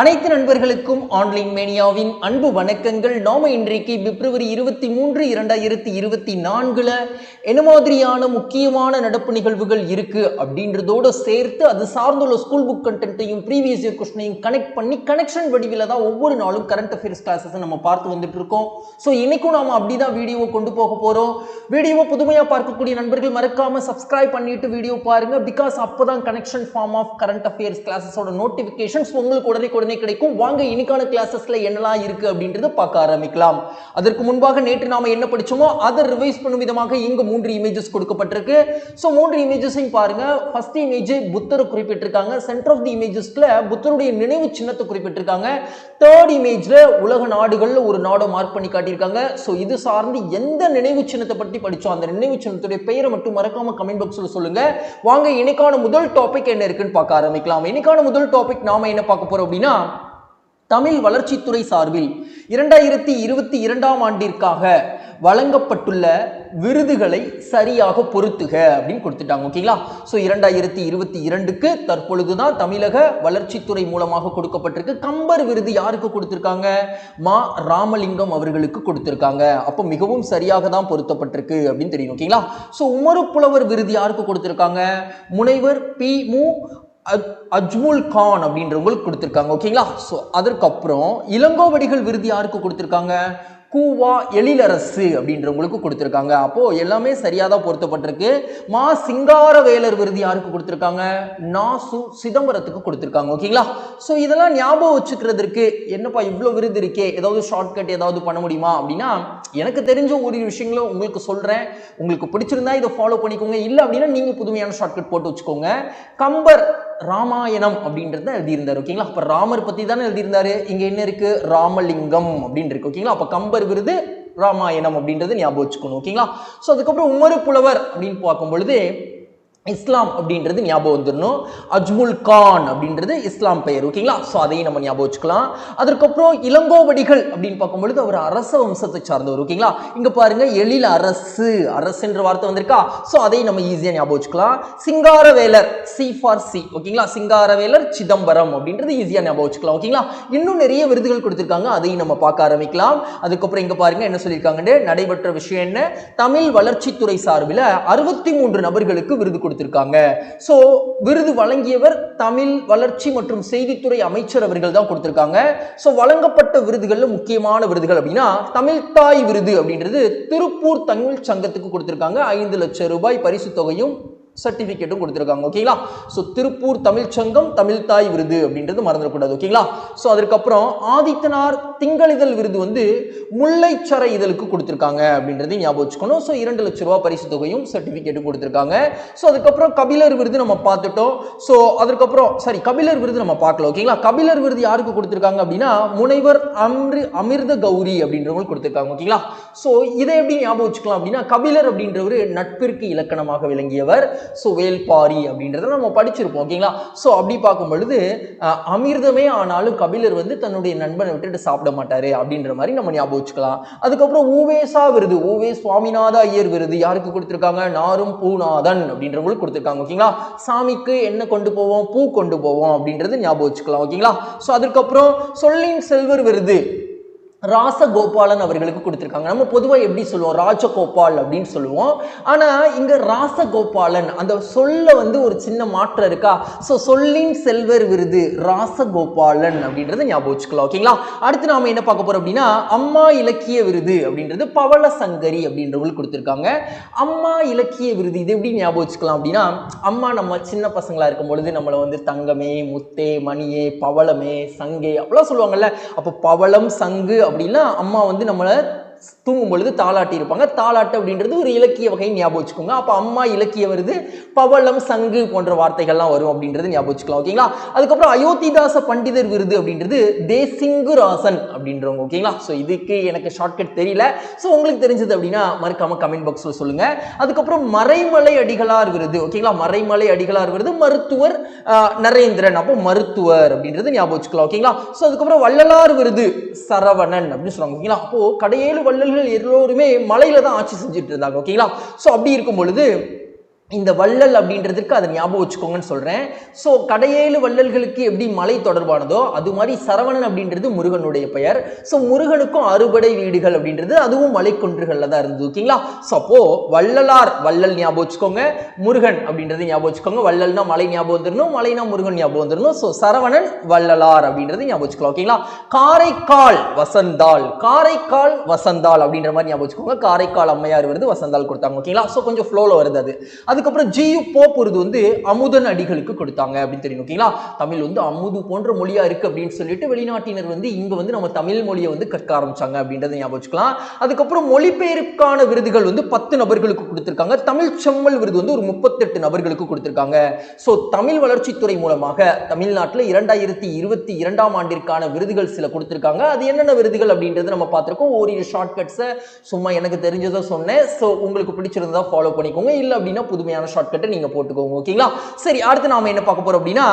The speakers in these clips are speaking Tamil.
அனைத்து நண்பர்களுக்கும் ஆன்லைன் மேனியாவின் அன்பு வணக்கங்கள். நாம இன்றைக்கு பிப்ரவரி இருபத்தி மூன்று இரண்டாயிரத்தி இருபத்தி நான்குல என்ன மாதிரியான முக்கியமான நடப்பு நிகழ்வுகள் இருக்கு அப்படின்றதோட சேர்த்து அது சார்ந்துள்ள ஸ்கூல் புக் கண்டென்ட்டையும் ப்ரீவியஸ் இயர் கொஸ்டினையும் கனெக்ட் பண்ணி கனெக்ஷன் வடிவில் தான் ஒவ்வொரு நாளும் கரண்ட் அஃபேர்ஸ் கிளாஸஸ் நம்ம பார்த்து வந்துட்டு இருக்கோம். ஸோ இன்னைக்கும் நாம அப்படிதான் வீடியோவை கொண்டு போக போறோம். வீடியோவை புதுமையாக பார்க்கக்கூடிய நண்பர்கள் மறக்காம சப்ஸ்கிரைப் பண்ணிட்டு வீடியோ பாருங்க. பிகாஸ் அப்பதான் connection form of current affairs கிளாஸஸோட notifications உங்களுக்கு உடனே உடனே கிடைக்கும். வாங்க இன்னைக்கான கிளாஸஸ்ல என்னெல்லாம் இருக்கு அப்படின்றத பார்க்க ஆரம்பிக்கலாம். அதற்கு முன்பாக நேற்று நாம என்ன படிச்சோமோ அதை ரிவைஸ் பண்ணும் விதமாக இங்கு மூன்று இமேஜஸ் கொடுக்கப்பட்டிருக்கு. ஸோ மூன்று இமேஜஸையும் பாருங்க. ஃபர்ஸ்ட் இமேஜ் புத்தரை குறிப்பிட்டிருக்காங்க. சென்டர் ஆஃப் தி இமேஜஸ்ல புத்தருடைய நினைவு சின்னத்தை குறிப்பிட்டிருக்காங்க. தேர்ட் இமேஜ்ல உலக நாடுகள்ல ஒரு நாடை மார்க் பண்ணி காட்டியிருக்காங்க. ஸோ இது சார்ந்து எந்த நினைவு சின்னத்தை பற்றி படிச்சோம்? அந்த நினைவு சின்னத்துடைய பெயரை மட்டும் மறக்காம கமெண்ட் பாக்ஸ்ல சொல்லுங்க. வாங்க இன்னைக்கான முதல் டாபிக் என்ன இருக்குன்னு பார்க்க ஆரம்பிக்கலாம். இன்னைக்கான முதல் டாபிக் நாம என்ன பார்க்க போறோம் அப்படின்னா தமிழ் வளர்ச்சித்துறை சார்பில் இரண்டாயிரத்தி இருபத்தி இரண்டாம் ஆண்டிற்காக வழங்கப்பட்டுள்ள விருதுகளை சரியாக பொருத்துக அப்படின்னு கொடுத்துட்டாங்க ஓகேங்களா? ஸோ இரண்டாயிரத்தி இருபத்தி இரண்டுக்கு தற்பொழுதுதான் தமிழக வளர்ச்சித்துறை மூலமாக கொடுக்கப்பட்டிருக்கு. கம்பர் விருது யாருக்கு கொடுத்திருக்காங்க? மா ராமலிங்கம் அவர்களுக்கு கொடுத்துருக்காங்க. அப்போ மிகவும் சரியாக தான் பொருத்தப்பட்டிருக்கு அப்படின்னு தெரியும் ஓகேங்களா? ஸோ உமருப்புலவர் விருது யாருக்கு கொடுத்திருக்காங்க? முனைவர் பி மு அஜ்முல் கான் அப்படின்றவங்களுக்கு கொடுத்துருக்காங்க ஓகேங்களா? ஸோ அதற்கப்புறம் இளங்கோவடிகள் விருது யாருக்கு கொடுத்துருக்காங்க? கூவா எழிலரசு அப்படின்றவங்களுக்கு கொடுத்துருக்காங்க. அப்போ எல்லாமே சரியாக தான் பொருத்தப்பட்டிருக்கு. மா சிங்காரவேலர் விருது யாருக்கு கொடுத்துருக்காங்க? நாசு சிதம்பரத்துக்கு கொடுத்துருக்காங்க ஓகேங்களா? ஸோ இதெல்லாம் ஞாபகம் வச்சுக்கிறதுக்கு என்னப்பா இவ்வளோ விருது இருக்கே? ஏதாவது ஷார்ட்கட் ஏதாவது பண்ண முடியுமா? அப்படின்னா எனக்கு தெரிஞ்ச ஒரு விஷயங்களும் உங்களுக்கு சொல்கிறேன் உங்களுக்கு பிடிச்சிருந்தா இதை ஃபாலோ பண்ணிக்கோங்க. இல்லை அப்படின்னா நீங்கள் புதுமையான ஷார்ட்கட் போட்டு வச்சுக்கோங்க. கம்பர் ராமாயணம் அப்படின்றத எழுதியிருந்தார் ஓகேங்களா அப்போ ராமர் பற்றி தானே எழுதியிருந்தாரு. இங்கே என்ன இருக்கு? ராமலிங்கம் அப்படின்னு இருக்கு ஓகேங்களா அப்போ கம்பர் விருது ராமாயணம் அப்படின்றது ஞாபகம் வச்சுக்கணும் ஓகேங்களா ஸோ அதுக்கப்புறம் உமரு புலவர் அப்படின்னு பார்க்கும் பொழுது இஸ்லாம் அப்படின்றது ஞாபகம் வந்துடணும். அஜ்முல் கான் அப்படின்றது இஸ்லாம் பெயர். ஓகேங்களா ஸோ அதையும் நம்ம ஞாபகம் வச்சுக்கலாம். அதற்கப்புறம் இளங்கோவடிகள் அப்படின்னு பார்க்கும்பொழுது அவர் அரச வம்சத்தை சார்ந்தவர். ஓகேங்களா இங்கே பாருங்க எழில் அரசு. அரசுன்ற வார்த்தை வந்திருக்கா? ஸோ அதையும் நம்ம ஈஸியாக ஞாபகம் வச்சுக்கலாம். சிங்காரவேலர் சி ஃபார் சி ஓகேங்களா சிங்காரவேலர் சிதம்பரம் அப்படின்றது ஈஸியாக ஞாபகம் வச்சுக்கலாம். ஓகேங்களா இன்னும் நிறைய விருதுகள் கொடுத்துருக்காங்க. அதையும் நம்ம பார்க்க ஆரம்பிக்கலாம். அதுக்கப்புறம் இங்கே பாருங்க என்ன சொல்லியிருக்காங்கன்னு? நடைபெற்ற விஷயம் என்ன? தமிழ் வளர்ச்சித்துறை சார்பில் அறுபத்தி மூன்று நபர்களுக்கு விருது கொடுத்துருக்காங்க. ஸோ விருது வழங்கியவர் தமிழ் வளர்ச்சி மற்றும் செய்தித்துறை அமைச்சர் அவர்கள் தான் கொடுத்துருக்காங்க. ஸோ வழங்கப்பட்ட விருதுகளில் முக்கியமான விருதுகள் அப்படின்னா தமிழ்தாய் விருது அப்படின்றது திருப்பூர் தமிழ் சங்கத்துக்கு கொடுத்துருக்காங்க. ஐந்து லட்சம் ரூபாய் பரிசு தொகையும் சர்டிஃபிகேட்டும் கொடுத்துருக்காங்க ஓகேங்களா ஸோ திருப்பூர் தமிழ்ச்சங்கம் தமிழ்தாய் விருது அப்படின்றது மறந்துடக்கூடாது ஓகேங்களா ஸோ அதுக்கப்புறம் ஆதித்தனார் திங்களிதழ் விருது வந்து முல்லைச்சரை இதழுக்கு கொடுத்துருக்காங்க அப்படின்றதையும் ஞாபகம் வச்சுக்கணும். ஸோ இரண்டு லட்ச ரூபா பரிசு தொகையும் சர்டிஃபிகேட்டும் கொடுத்துருக்காங்க. ஸோ அதுக்கப்புறம் கபிலர் விருது நம்ம பார்த்துட்டோம். ஸோ அதுக்கப்புறம் சாரி கபிலர் விருது நம்ம பார்க்கல ஓகேங்களா கபிலர் விருது யாருக்கு கொடுத்துருக்காங்க அப்படின்னா முனைவர் அம்ரு அமிர்த கௌரி அப்படின்றவங்களுக்கு கொடுத்துருக்காங்க ஓகேங்களா ஸோ இதை எப்படி ஞாபகம் வச்சுக்கலாம் அப்படின்னா கபிலர் அப்படின்றவர் நட்பிற்கு இலக்கணமாக விளங்கியவர். ஸோ வேல்பாரி அப்படின்றத நம்ம படிச்சிருப்போம் ஓகேங்களா? ஸோ அப்படி பார்க்கும் பொழுது அமிர்தமே ஆனாலும் கபிலர் வந்து தன்னுடைய நண்பனை விட்டுட்டு சாப்பிட மாட்டாரு அப்படின்ற மாதிரி நம்ம ஞாபகம் வச்சுக்கலாம். அதுக்கப்புறம் ஊவேசா விருது ஊவே சுவாமிநாத ஐயர் விருது யாருக்கு கொடுத்துருக்காங்க? நாரும் பூநாதன் அப்படின்றவங்களுக்கு கொடுத்துருக்காங்க ஓகேங்களா? சாமிக்கு என்ன கொண்டு போவோம்? பூ கொண்டு போவோம் அப்படின்றது ஞாபகம் வச்சுக்கலாம் ஓகேங்களா? ஸோ அதுக்கப்புறம் சொல்லின் செல்வர் விருது. ராசகோபாலன் அவர்களுக்கு கொடுத்துருக்காங்க. நம்ம பொதுவாக எப்படி சொல்லுவோம்? ராஜகோபால் அப்படின்னு சொல்லுவோம். ஆனால் இங்கே ராசகோபாலன் அந்த சொல்ல வந்து ஒரு சின்ன மாற்றம் இருக்கா? ஸோ சொல்லின் செல்வர் விருது ராசகோபாலன் அப்படின்றத ஞாபகம் வச்சுக்கலாம் ஓகேங்களா அடுத்து நாம என்ன பார்க்க போறோம் அப்படின்னா அம்மா இலக்கிய விருது அப்படின்றது பவள சங்கரி அப்படின்றவங்களுக்கு கொடுத்துருக்காங்க. அம்மா இலக்கிய விருது இது எப்படி ஞாபகம் வச்சுக்கலாம் அப்படின்னா அம்மா நம்ம சின்ன பசங்களாக இருக்கும் பொழுது நம்மளை வந்து தங்கமே முத்தே மணியே பவளமே சங்கே அப்படிலாம் சொல்லுவாங்கல்ல. அப்போ பவளம் சங்கு அப்படின்னா அம்மா வந்து நம்மளை தூங்கும் பொழுது தாலாட்டி இருப்பாங்க. தாலாட்டு அப்படின்றது ஒரு இலக்கிய வகை ஞாபகம் வச்சுக்கோங்க. அப்போ அம்மா இலக்கிய வருது பவளம் சங்கு போன்ற வார்த்தைகள்லாம் வரும் அப்படின்றது ஞாபகம் வச்சுக்கலாம் ஓகேங்களா? அதுக்கப்புறம் அயோத்திதாச பண்டிதர் விருது அப்படின்றது தேசிங்குராசன் அப்படின்றவங்க ஓகேங்களா? ஸோ இதுக்கு எனக்கு ஷார்ட்கட் தெரியல. ஸோ உங்களுக்கு தெரிஞ்சது அப்படின்னா மறக்காம கமெண்ட் பாக்ஸில் சொல்லுங்க. அதுக்கப்புறம் மறைமலை அடிகளார் விருது ஓகேங்களா? மறைமலை அடிகளார் விருது மருத்துவர் நரேந்திரன். அப்போ மருத்துவர் அப்படின்றது ஞாபகம் வச்சுக்கலாம் ஓகேங்களா? ஸோ அதுக்கப்புறம் வள்ளலார் விருது சரவணன் அப்படின்னு சொல்லுவாங்க ஓகேங்களா? அப்போ கடையேழு வள்ளல்கள் எல்லோருமே மலையில தான் ஆட்சி செஞ்சுட்டு இருந்தாங்க ஓகேங்களா ஸோ அப்படி இருக்கும் பொழுது இந்த வள்ளல் அப்படின்றதுக்கு அதை ஞாபகம் வச்சுக்கோங்கன்னு சொல்கிறேன் ஸோ கடையேழு வள்ளல்களுக்கு எப்படி மலை தொடர்பானதோ அது மாதிரி சரவணன் அப்படின்றது முருகனுடைய பெயர். ஸோ முருகனுக்கும் அறுபடை வீடுகள் அப்படின்றது அதுவும் மலைக்குன்றுகளில் தான் இருந்தது ஓகேங்களா? ஸோ அப்போ வள்ளலார் வள்ளல் ஞாபகம் வச்சுக்கோங்க. முருகன் அப்படின்றது ஞாபகம் வச்சுக்கோங்க. வள்ளல்னா மலை ஞாபகம் வந்துடணும் மலைனா முருகன் ஞாபகம் வந்துடணும் ஸோ சரவணன் வள்ளலார் அப்படின்றது ஞாபகம் வச்சுக்கலாம் ஓகேங்களா? காரைக்கால் வசந்தாள். காரைக்கால் வசந்தால் அப்படின்ற மாதிரி ஞாபகம் வச்சுக்கோங்க. காரைக்கால் அம்மையார் வருது வசந்தால் கொடுத்தாங்க ஓகேங்களா? ஸோ கொஞ்சம் ஃப்ளோவில் வருது அது. அதுக்கப்புறம் ஜியு போப் வந்து அமுதன் அடிகளுக்கு கொடுத்தாங்க அப்படின்னு தெரியும் ஓகேங்களா? தமிழ் வந்து அமுது போன்ற மொழியா இருக்கு அப்படின்னு சொல்லிட்டு வெளிநாட்டினர் வந்து இங்க வந்து நம்ம தமிழ் மொழியை வந்து கற்க ஆரம்பிச்சாங்க அப்படின்றத ஞாபகம் வச்சுக்கலாம். அதுக்கப்புறம் மொழிபெயர்ப்புக்கான விருதுகள் வந்து பத்து நபர்களுக்கு கொடுத்திருக்காங்க. தமிழ் செம்மல் விருது வந்து ஒரு முப்பத்தெட்டு நபர்களுக்கு கொடுத்திருக்காங்க. ஸோ தமிழ் வளர்ச்சித்துறை மூலமாக தமிழ்நாட்டில் இரண்டாயிரத்தி இருபத்தி இரண்டாம் ஆண்டிற்கான விருதுகள் சில கொடுத்திருக்காங்க. அது என்னென்ன விருதுகள் அப்படின்றது நம்ம பார்த்துருக்கோம். ஓரிரு ஷார்ட்கட்ஸை சும்மா எனக்கு தெரிஞ்சதை சொன்னேன். ஸோ உங்களுக்கு பிடிச்சிருந்தா ஃபாலோ பண்ணிக்கோங்க. இல்லை அப்படின்னா புதுமையான ஷார்ட்கட்டை நீங்கள் போட்டுக்கோங்க ஓகேங்களா சரி அடுத்து நாம் என்ன பார்க்க போகிறோம் அப்படின்னா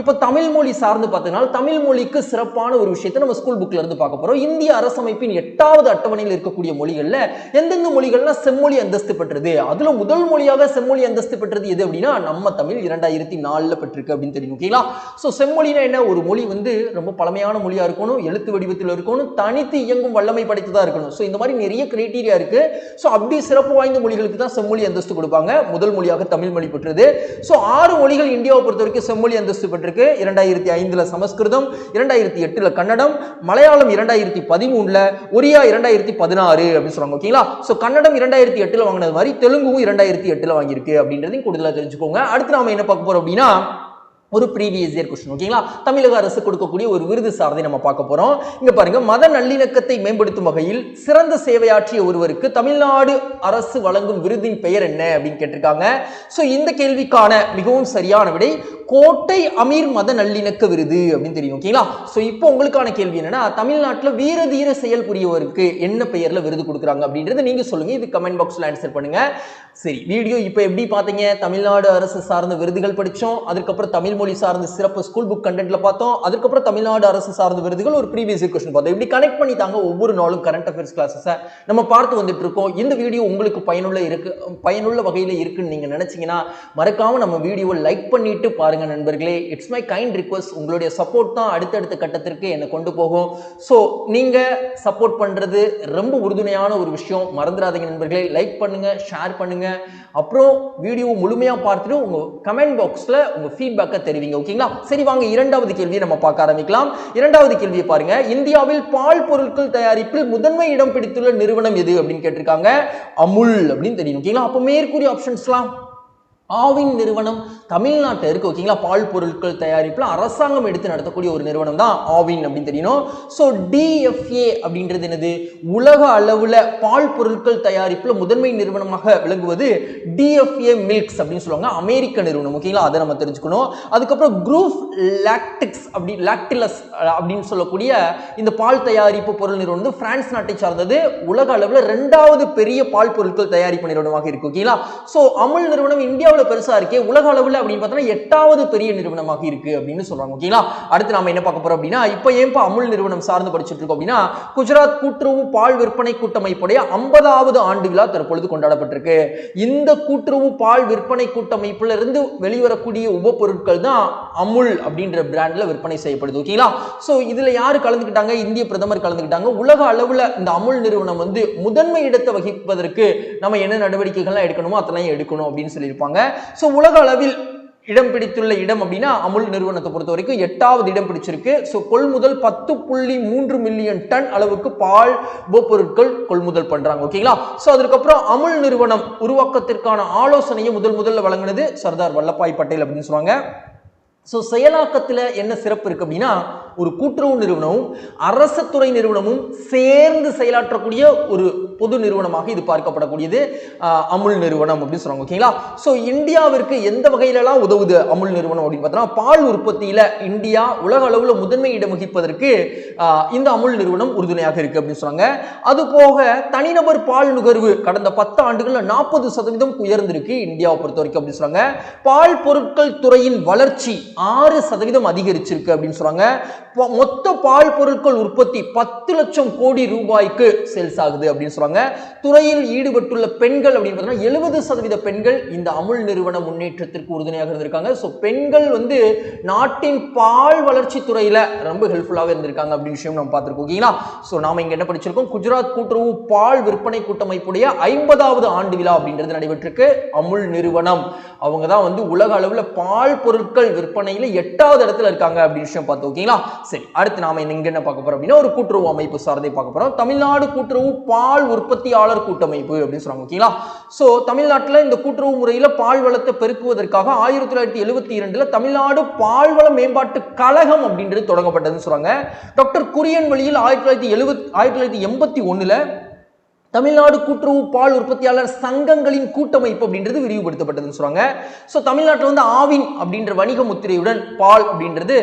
இப்போ தமிழ் மொழி சார்ந்து பார்த்தீங்கன்னா தமிழ் மொழிக்கு சிறப்பான ஒரு விஷயத்தை நம்ம ஸ்கூல் புக்கில் இருந்து பார்க்க போகிறோம் இந்திய அரசமைப்பின் எட்டாவது அட்டவணையில் இருக்கக்கூடிய மொழிகளில் எந்தெந்த மொழிகள்லாம் செம்மொழி அந்தஸ்து பெற்றது? அதில் முதல் மொழியாக செம்மொழி அந்தஸ்து பெற்றது எது அப்படின்னா நம்ம தமிழ் இரண்டாயிரத்தி நாலில் பெற்றிருக்கு அப்படின்னு தெரியும் ஓகேங்களா ஸோ செம்மொழினா என்ன? ஒரு மொழி வந்து ரொம்ப பழமையான மொழியாக இருக்கணும் எழுத்து வடிவத்தில் இருக்கணும் தனித்து இயங்கும் வல்லமை படைத்ததாக இருக்கணும். ஸோ இந்த மாதிரி நிறைய கிரைட்டீரியா இருக்கு. ஸோ அப்படி சிறப்பு வாய்ந்த மொழிகளுக்கு தான் செம்மொழி அந்தஸ்து கொடுப்பாங்க. முதல் மொழியாக தமிழ் மொழி பெற்றது. ஸோ ஆறு மொழிகள் இந்தியாவை பொறுத்த வரைக்கும் செம்மொழி அந்தஸ்து பெற்றிருக்கு. இரண்டாயிரத்தி ஐந்தில் சமஸ்கிருதம் இரண்டாயிரத்தி எட்டில் கன்னடம் மலையாளம் இரண்டாயிரத்தி பதிமூணில் ஒரியா இரண்டாயிரத்தி பதினாறு அப்படின்னு சொல்றாங்க. ஓகேங்களா ஸோ கன்னடம் இரண்டாயிரத்தி எட்டில் வாங்கினது மாதிரி தெலுங்கும் இரண்டாயிரத்தி எட்டில் வாங்கியிருக்கு அப்படின்றதையும் கூடுதலாக தெரிஞ்சுக்கோங்க. அடுத்து நாம என்ன பார்க்க போறோம் அப்படின்னா ஒரு ப்ரீவியஸ் இயர் கொஸ்டின் ஓகேங்களா தமிழக அரசு கொடுக்கக்கூடிய ஒரு விருது சார்தை நம்ம பார்க்க போறோம். இங்க பாருங்க மத நல்லிணக்கத்தை மேம்படுத்தும் வகையில் சிறந்த சேவையாற்றிய ஒருவருக்கு தமிழ்நாடு அரசு வழங்கும் விருதின் பெயர் என்ன அப்படின்னு கேட்டிருக்காங்க. ஸோ இந்த கேள்விக்கான மிகவும் சரியான விடை கோட்டை அமீர் மத நல்லிணக்க விருது அப்படின்னு தெரியும் ஓகேங்களா? ஸோ இப்போ உங்களுக்கான கேள்வி என்னன்னா தமிழ்நாட்டில் வீர தீர செயல் புரியவருக்கு என்ன பெயரில் விருது கொடுக்குறாங்க அப்படின்றத நீங்க சொல்லுங்க. இது கமெண்ட் பாக்ஸில் ஆன்சர் பண்ணுங்க. சரி வீடியோ இப்போ எப்படி பார்த்தீங்க? தமிழ்நாடு அரசு சார்ந்த விருதுகள் படித்தோம். அதுக்கப்புறம் தமிழ் மொழி சார்ந்த சிறப்பு ஸ்கூல் புக் கண்டென்ட்ல பார்த்தோம். அதுக்கப்புறம் தமிழ்நாடு அரசு சார்ந்த விருதுகள் ஒரு ப்ரீவியஸ் கொஸ்டின் பார்த்தோம். இப்படி கனெக்ட் பண்ணி தாங்க ஒவ்வொரு நாளும் கரண்ட் அஃபேர்ஸ் கிளாஸஸை நம்ம பார்த்து வந்துட்டு இருக்கோம். இந்த வீடியோ உங்களுக்கு பயனுள்ள இருக்கு பயனுள்ள வகையில் இருக்குன்னு நீங்க நினைச்சீங்கன்னா மறக்காம நம்ம வீடியோவை லைக் பண்ணிட்டு பாருங்க. நண்பர்களே. இட்ஸ் மை கைண்ட் ரிக்வஸ்ட் உங்களுடைய சப்போர்ட் தான் அடுத்தடுத்த கட்டத்திற்கு என்னை கொண்டு போகும். ஸோ நீங்க சப்போர்ட் பண்றது ரொம்ப உறுதுணையான ஒரு விஷயம். மறந்துடாதீங்க நண்பர்களே. லைக் பண்ணுங்க ஷேர் பண்ணுங்க. அப்புறம் வீடியோ முழுமையா பார்த்துட்டு உங்க கமெண்ட் பாக்ஸ்ல உங்க ஃபீட்பேக்கை தெரிவிங்க ஓகேங்களா சரி வாங்க இரண்டாவது கேள்வியை நம்ம பார்க்க ஆரம்பிக்கலாம். இரண்டாவது கேள்வியை பாருங்க. இந்தியாவில் பால் பொருட்கள் தயாரிப்பில் முதன்மை இடம் பிடித்துள்ள நிறுவனம் எது அப்படின்னு கேட்டிருக்காங்க? அமுல் அப்படின்னு தெரியும் ஓகேங்களா அப்போ மேற்கூறிய ஆப்ஷன்ஸ்லாம் ஆவின் நிறுவனம் தமிழ்நாட்டில் இருக்குது ஓகேங்களா பால் பொருட்கள் தயாரிப்பில் அரசாங்கம் எடுத்து நடத்தக்கூடிய ஒரு நிறுவனம் தான் ஆவின் அப்படின்னு தெரியணும் ஸோ டிஎஃப்ஏ அப்படின்றது என்னது? உலக அளவில் பால் பொருட்கள் தயாரிப்பில் முதன்மை நிறுவனமாக விளங்குவது டிஎஃப்ஏ மில்க்ஸ் அப்படின்னு சொல்லுவாங்க. அமெரிக்க நிறுவனம் ஓகேங்களா அதை நம்ம தெரிஞ்சுக்கணும். அதுக்கப்புறம் குரூப் லாக்டிக்ஸ் அப்படி லாக்டிலஸ் அப்படின்னு சொல்லக்கூடிய இந்த பால் தயாரிப்பு பொருள் நிறுவனம் வந்து பிரான்ஸ் நாட்டை சார்ந்தது. உலக அளவில் ரெண்டாவது பெரிய பால் பொருட்கள் தயாரிப்பு நிறுவனமாக இருக்கு ஓகேங்களா ஸோ அமுல் நிறுவனம் இந்தியாவில் பெருசா இருக்கே உலக அளவில் அப்படின்னு பார்த்தோம்னா எட்டாவது பெரிய நிறுவனமாக இருக்கு அப்படின்னு சொல்றாங்க ஓகேங்களா அடுத்து நாம என்ன பார்க்க போறோம் அப்படின்னா இப்போ ஏன்பா அமுல் நிறுவனம் சார்ந்து படிச்சுட்டு இருக்கோம் அப்படின்னா குஜராத் கூட்டுறவு பால் விற்பனை கூட்டமைப்புடைய ஐம்பதாவது ஆண்டு விழா தற்பொழுது கொண்டாடப்பட்டிருக்கு. இந்த கூட்டுறவு பால் விற்பனை கூட்டமைப்புல இருந்து வெளிவரக்கூடிய உபப்பொருட்கள் தான் அமுல் அப்படின்ற பிராண்ட்ல விற்பனை செய்யப்படுது ஓகேங்களா ஸோ இதுல யாரு கலந்துக்கிட்டாங்க? இந்திய பிரதமர் கலந்துக்கிட்டாங்க. உலக அளவில் இந்த அமுல் நிறுவனம் வந்து முதன்மை இடத்தை வகிப்பதற்கு நம்ம என்ன நடவடிக்கைகள்லாம் எடுக்கணுமோ அதெல்லாம் எடுக்கணும் அப்படின்னு சொல்லியிருப்பாங்க. ஸோ உலக அளவில் இடம் பிடித்துள்ள இடம் அப்படின்னா அமுல் நிறுவனத்தை பொறுத்த வரைக்கும் எட்டாவது இடம் பிடிச்சிருக்கு. ஸோ கொள்முதல் பத்து புள்ளி மூன்று மில்லியன் டன் அளவுக்கு பால் பொருட்கள் கொள்முதல் பண்றாங்க. ஓகேங்களா ஸோ அதுக்கப்புறம் அமுல் நிறுவனம் உருவாக்கத்திற்கான ஆலோசனையை முதல் முதல்ல வழங்கினது சர்தார் வல்லபாய் பட்டேல் அப்படின்னு சொல்லுவாங்க. ஸோ செயலாக்கத்தில் என்ன சிறப்பு இருக்கு அப்படின்னா ஒரு கூட்டுறவு நிறுவனமும் அரசு துறை நிறுவனமும் சேர்ந்து செயலாற்றக்கூடிய ஒரு பொது நிறுவனமாக இது பார்க்கப்படக்கூடியது அமுல் நிறுவனம் அப்படின்னு சொல்றாங்க ஓகேங்களா? ஸோ இந்தியாவிற்கு எந்த வகையிலலாம் உதவுது அமுல் நிறுவனம் அப்படின்னு பார்த்தோம்னா பால் உற்பத்தியில இந்தியா உலக அளவில் முதன்மை இடம் வகிப்பதற்கு இந்த அமுல் நிறுவனம் உறுதுணையாக இருக்கு அப்படின்னு சொன்னாங்க அது போக தனிநபர் பால் நுகர்வு கடந்த பத்து ஆண்டுகளில் நாற்பது சதவீதம் உயர்ந்திருக்கு இந்தியாவை பொறுத்த வரைக்கும் அப்படின்னு சொல்றாங்க பால் பொருட்கள் துறையின் வளர்ச்சி ஆறு சதவீதம் அதிகரிச்சிருக்கு அப்படின்னு சொல்றாங்க மொத்த பால் பொருட்கள் உற்பத்தி பத்து லட்சம் கோடி ரூபாய்க்கு சேல்ஸ் ஆகுது அப்படின்னு சொல்றாங்க. துறையில் ஈடுபட்டுள்ள பெண்கள் அப்படின்னு பார்த்தீங்கன்னா எழுபது சதவீத பெண்கள் இந்த அமுல் நிறுவன முன்னேற்றத்திற்கு உறுதுணையாக இருந்திருக்காங்க ஸோ பெண்கள் வந்து நாட்டின் பால் வளர்ச்சி துறையில ரொம்ப ஹெல்ப்ஃபுல்லாகவே இருந்திருக்காங்க அப்படின்னு விஷயம் நம்ம பார்த்துருக்கோம் ஓகேங்களா ஸோ நாம இங்க என்ன படிச்சிருக்கோம்? குஜராத் கூட்டுறவு பால் விற்பனை கூட்டமைப்புடைய ஐம்பதாவது ஆண்டு விழா அப்படின்றது நடைபெற்றிருக்கு. அமுல் நிறுவனம். அவங்க தான் வந்து உலக அளவில் பால் பொருட்கள் விற்பனையில் எட்டாவது இடத்துல இருக்காங்க அப்படின்னு விஷயம் பார்த்தோம் ஓகேங்களா சரி அடுத்து நாம இங்க என்ன பார்க்க போறோம் அப்படின்னா ஒரு கூட்டுறவு அமைப்பு சார்ந்தே பார்க்க போறோம். தமிழ்நாடு கூட்டுறவு பால் உற்பத்தியாளர் கூட்டமைப்பு அப்படின்னு சொல்றாங்க ஓகேங்களா சோ தமிழ்நாட்டுல இந்த கூட்டுறவு முறையில பால் வளத்தை பெருக்குவதற்காக ஆயிரத்தி தொள்ளாயிரத்தி எழுபத்தி இரண்டுல தமிழ்நாடு பால்வள மேம்பாட்டு கழகம் அப்படின்றது தொடங்கப்பட்டதுன்னு சொல்றாங்க. டாக்டர் குரியன் வழியில் ஆயிரத்தி தொள்ளாயிரத்தி எழுபத்தி ஆயிரத்தி தொள்ளாயிரத்தி எண்பத்தி ஒண்ணுல தமிழ்நாடு கூட்டுறவு பால் உற்பத்தியாளர் சங்கங்களின் கூட்டமைப்பு அப்படின்றது விரிவுபடுத்தப்பட்டதுன்னு சொல்றாங்க ஸோ தமிழ்நாட்டில் வந்து ஆவின் அப்படின்ற வணிக முத்திரையுடன் பால் அப்படின்றது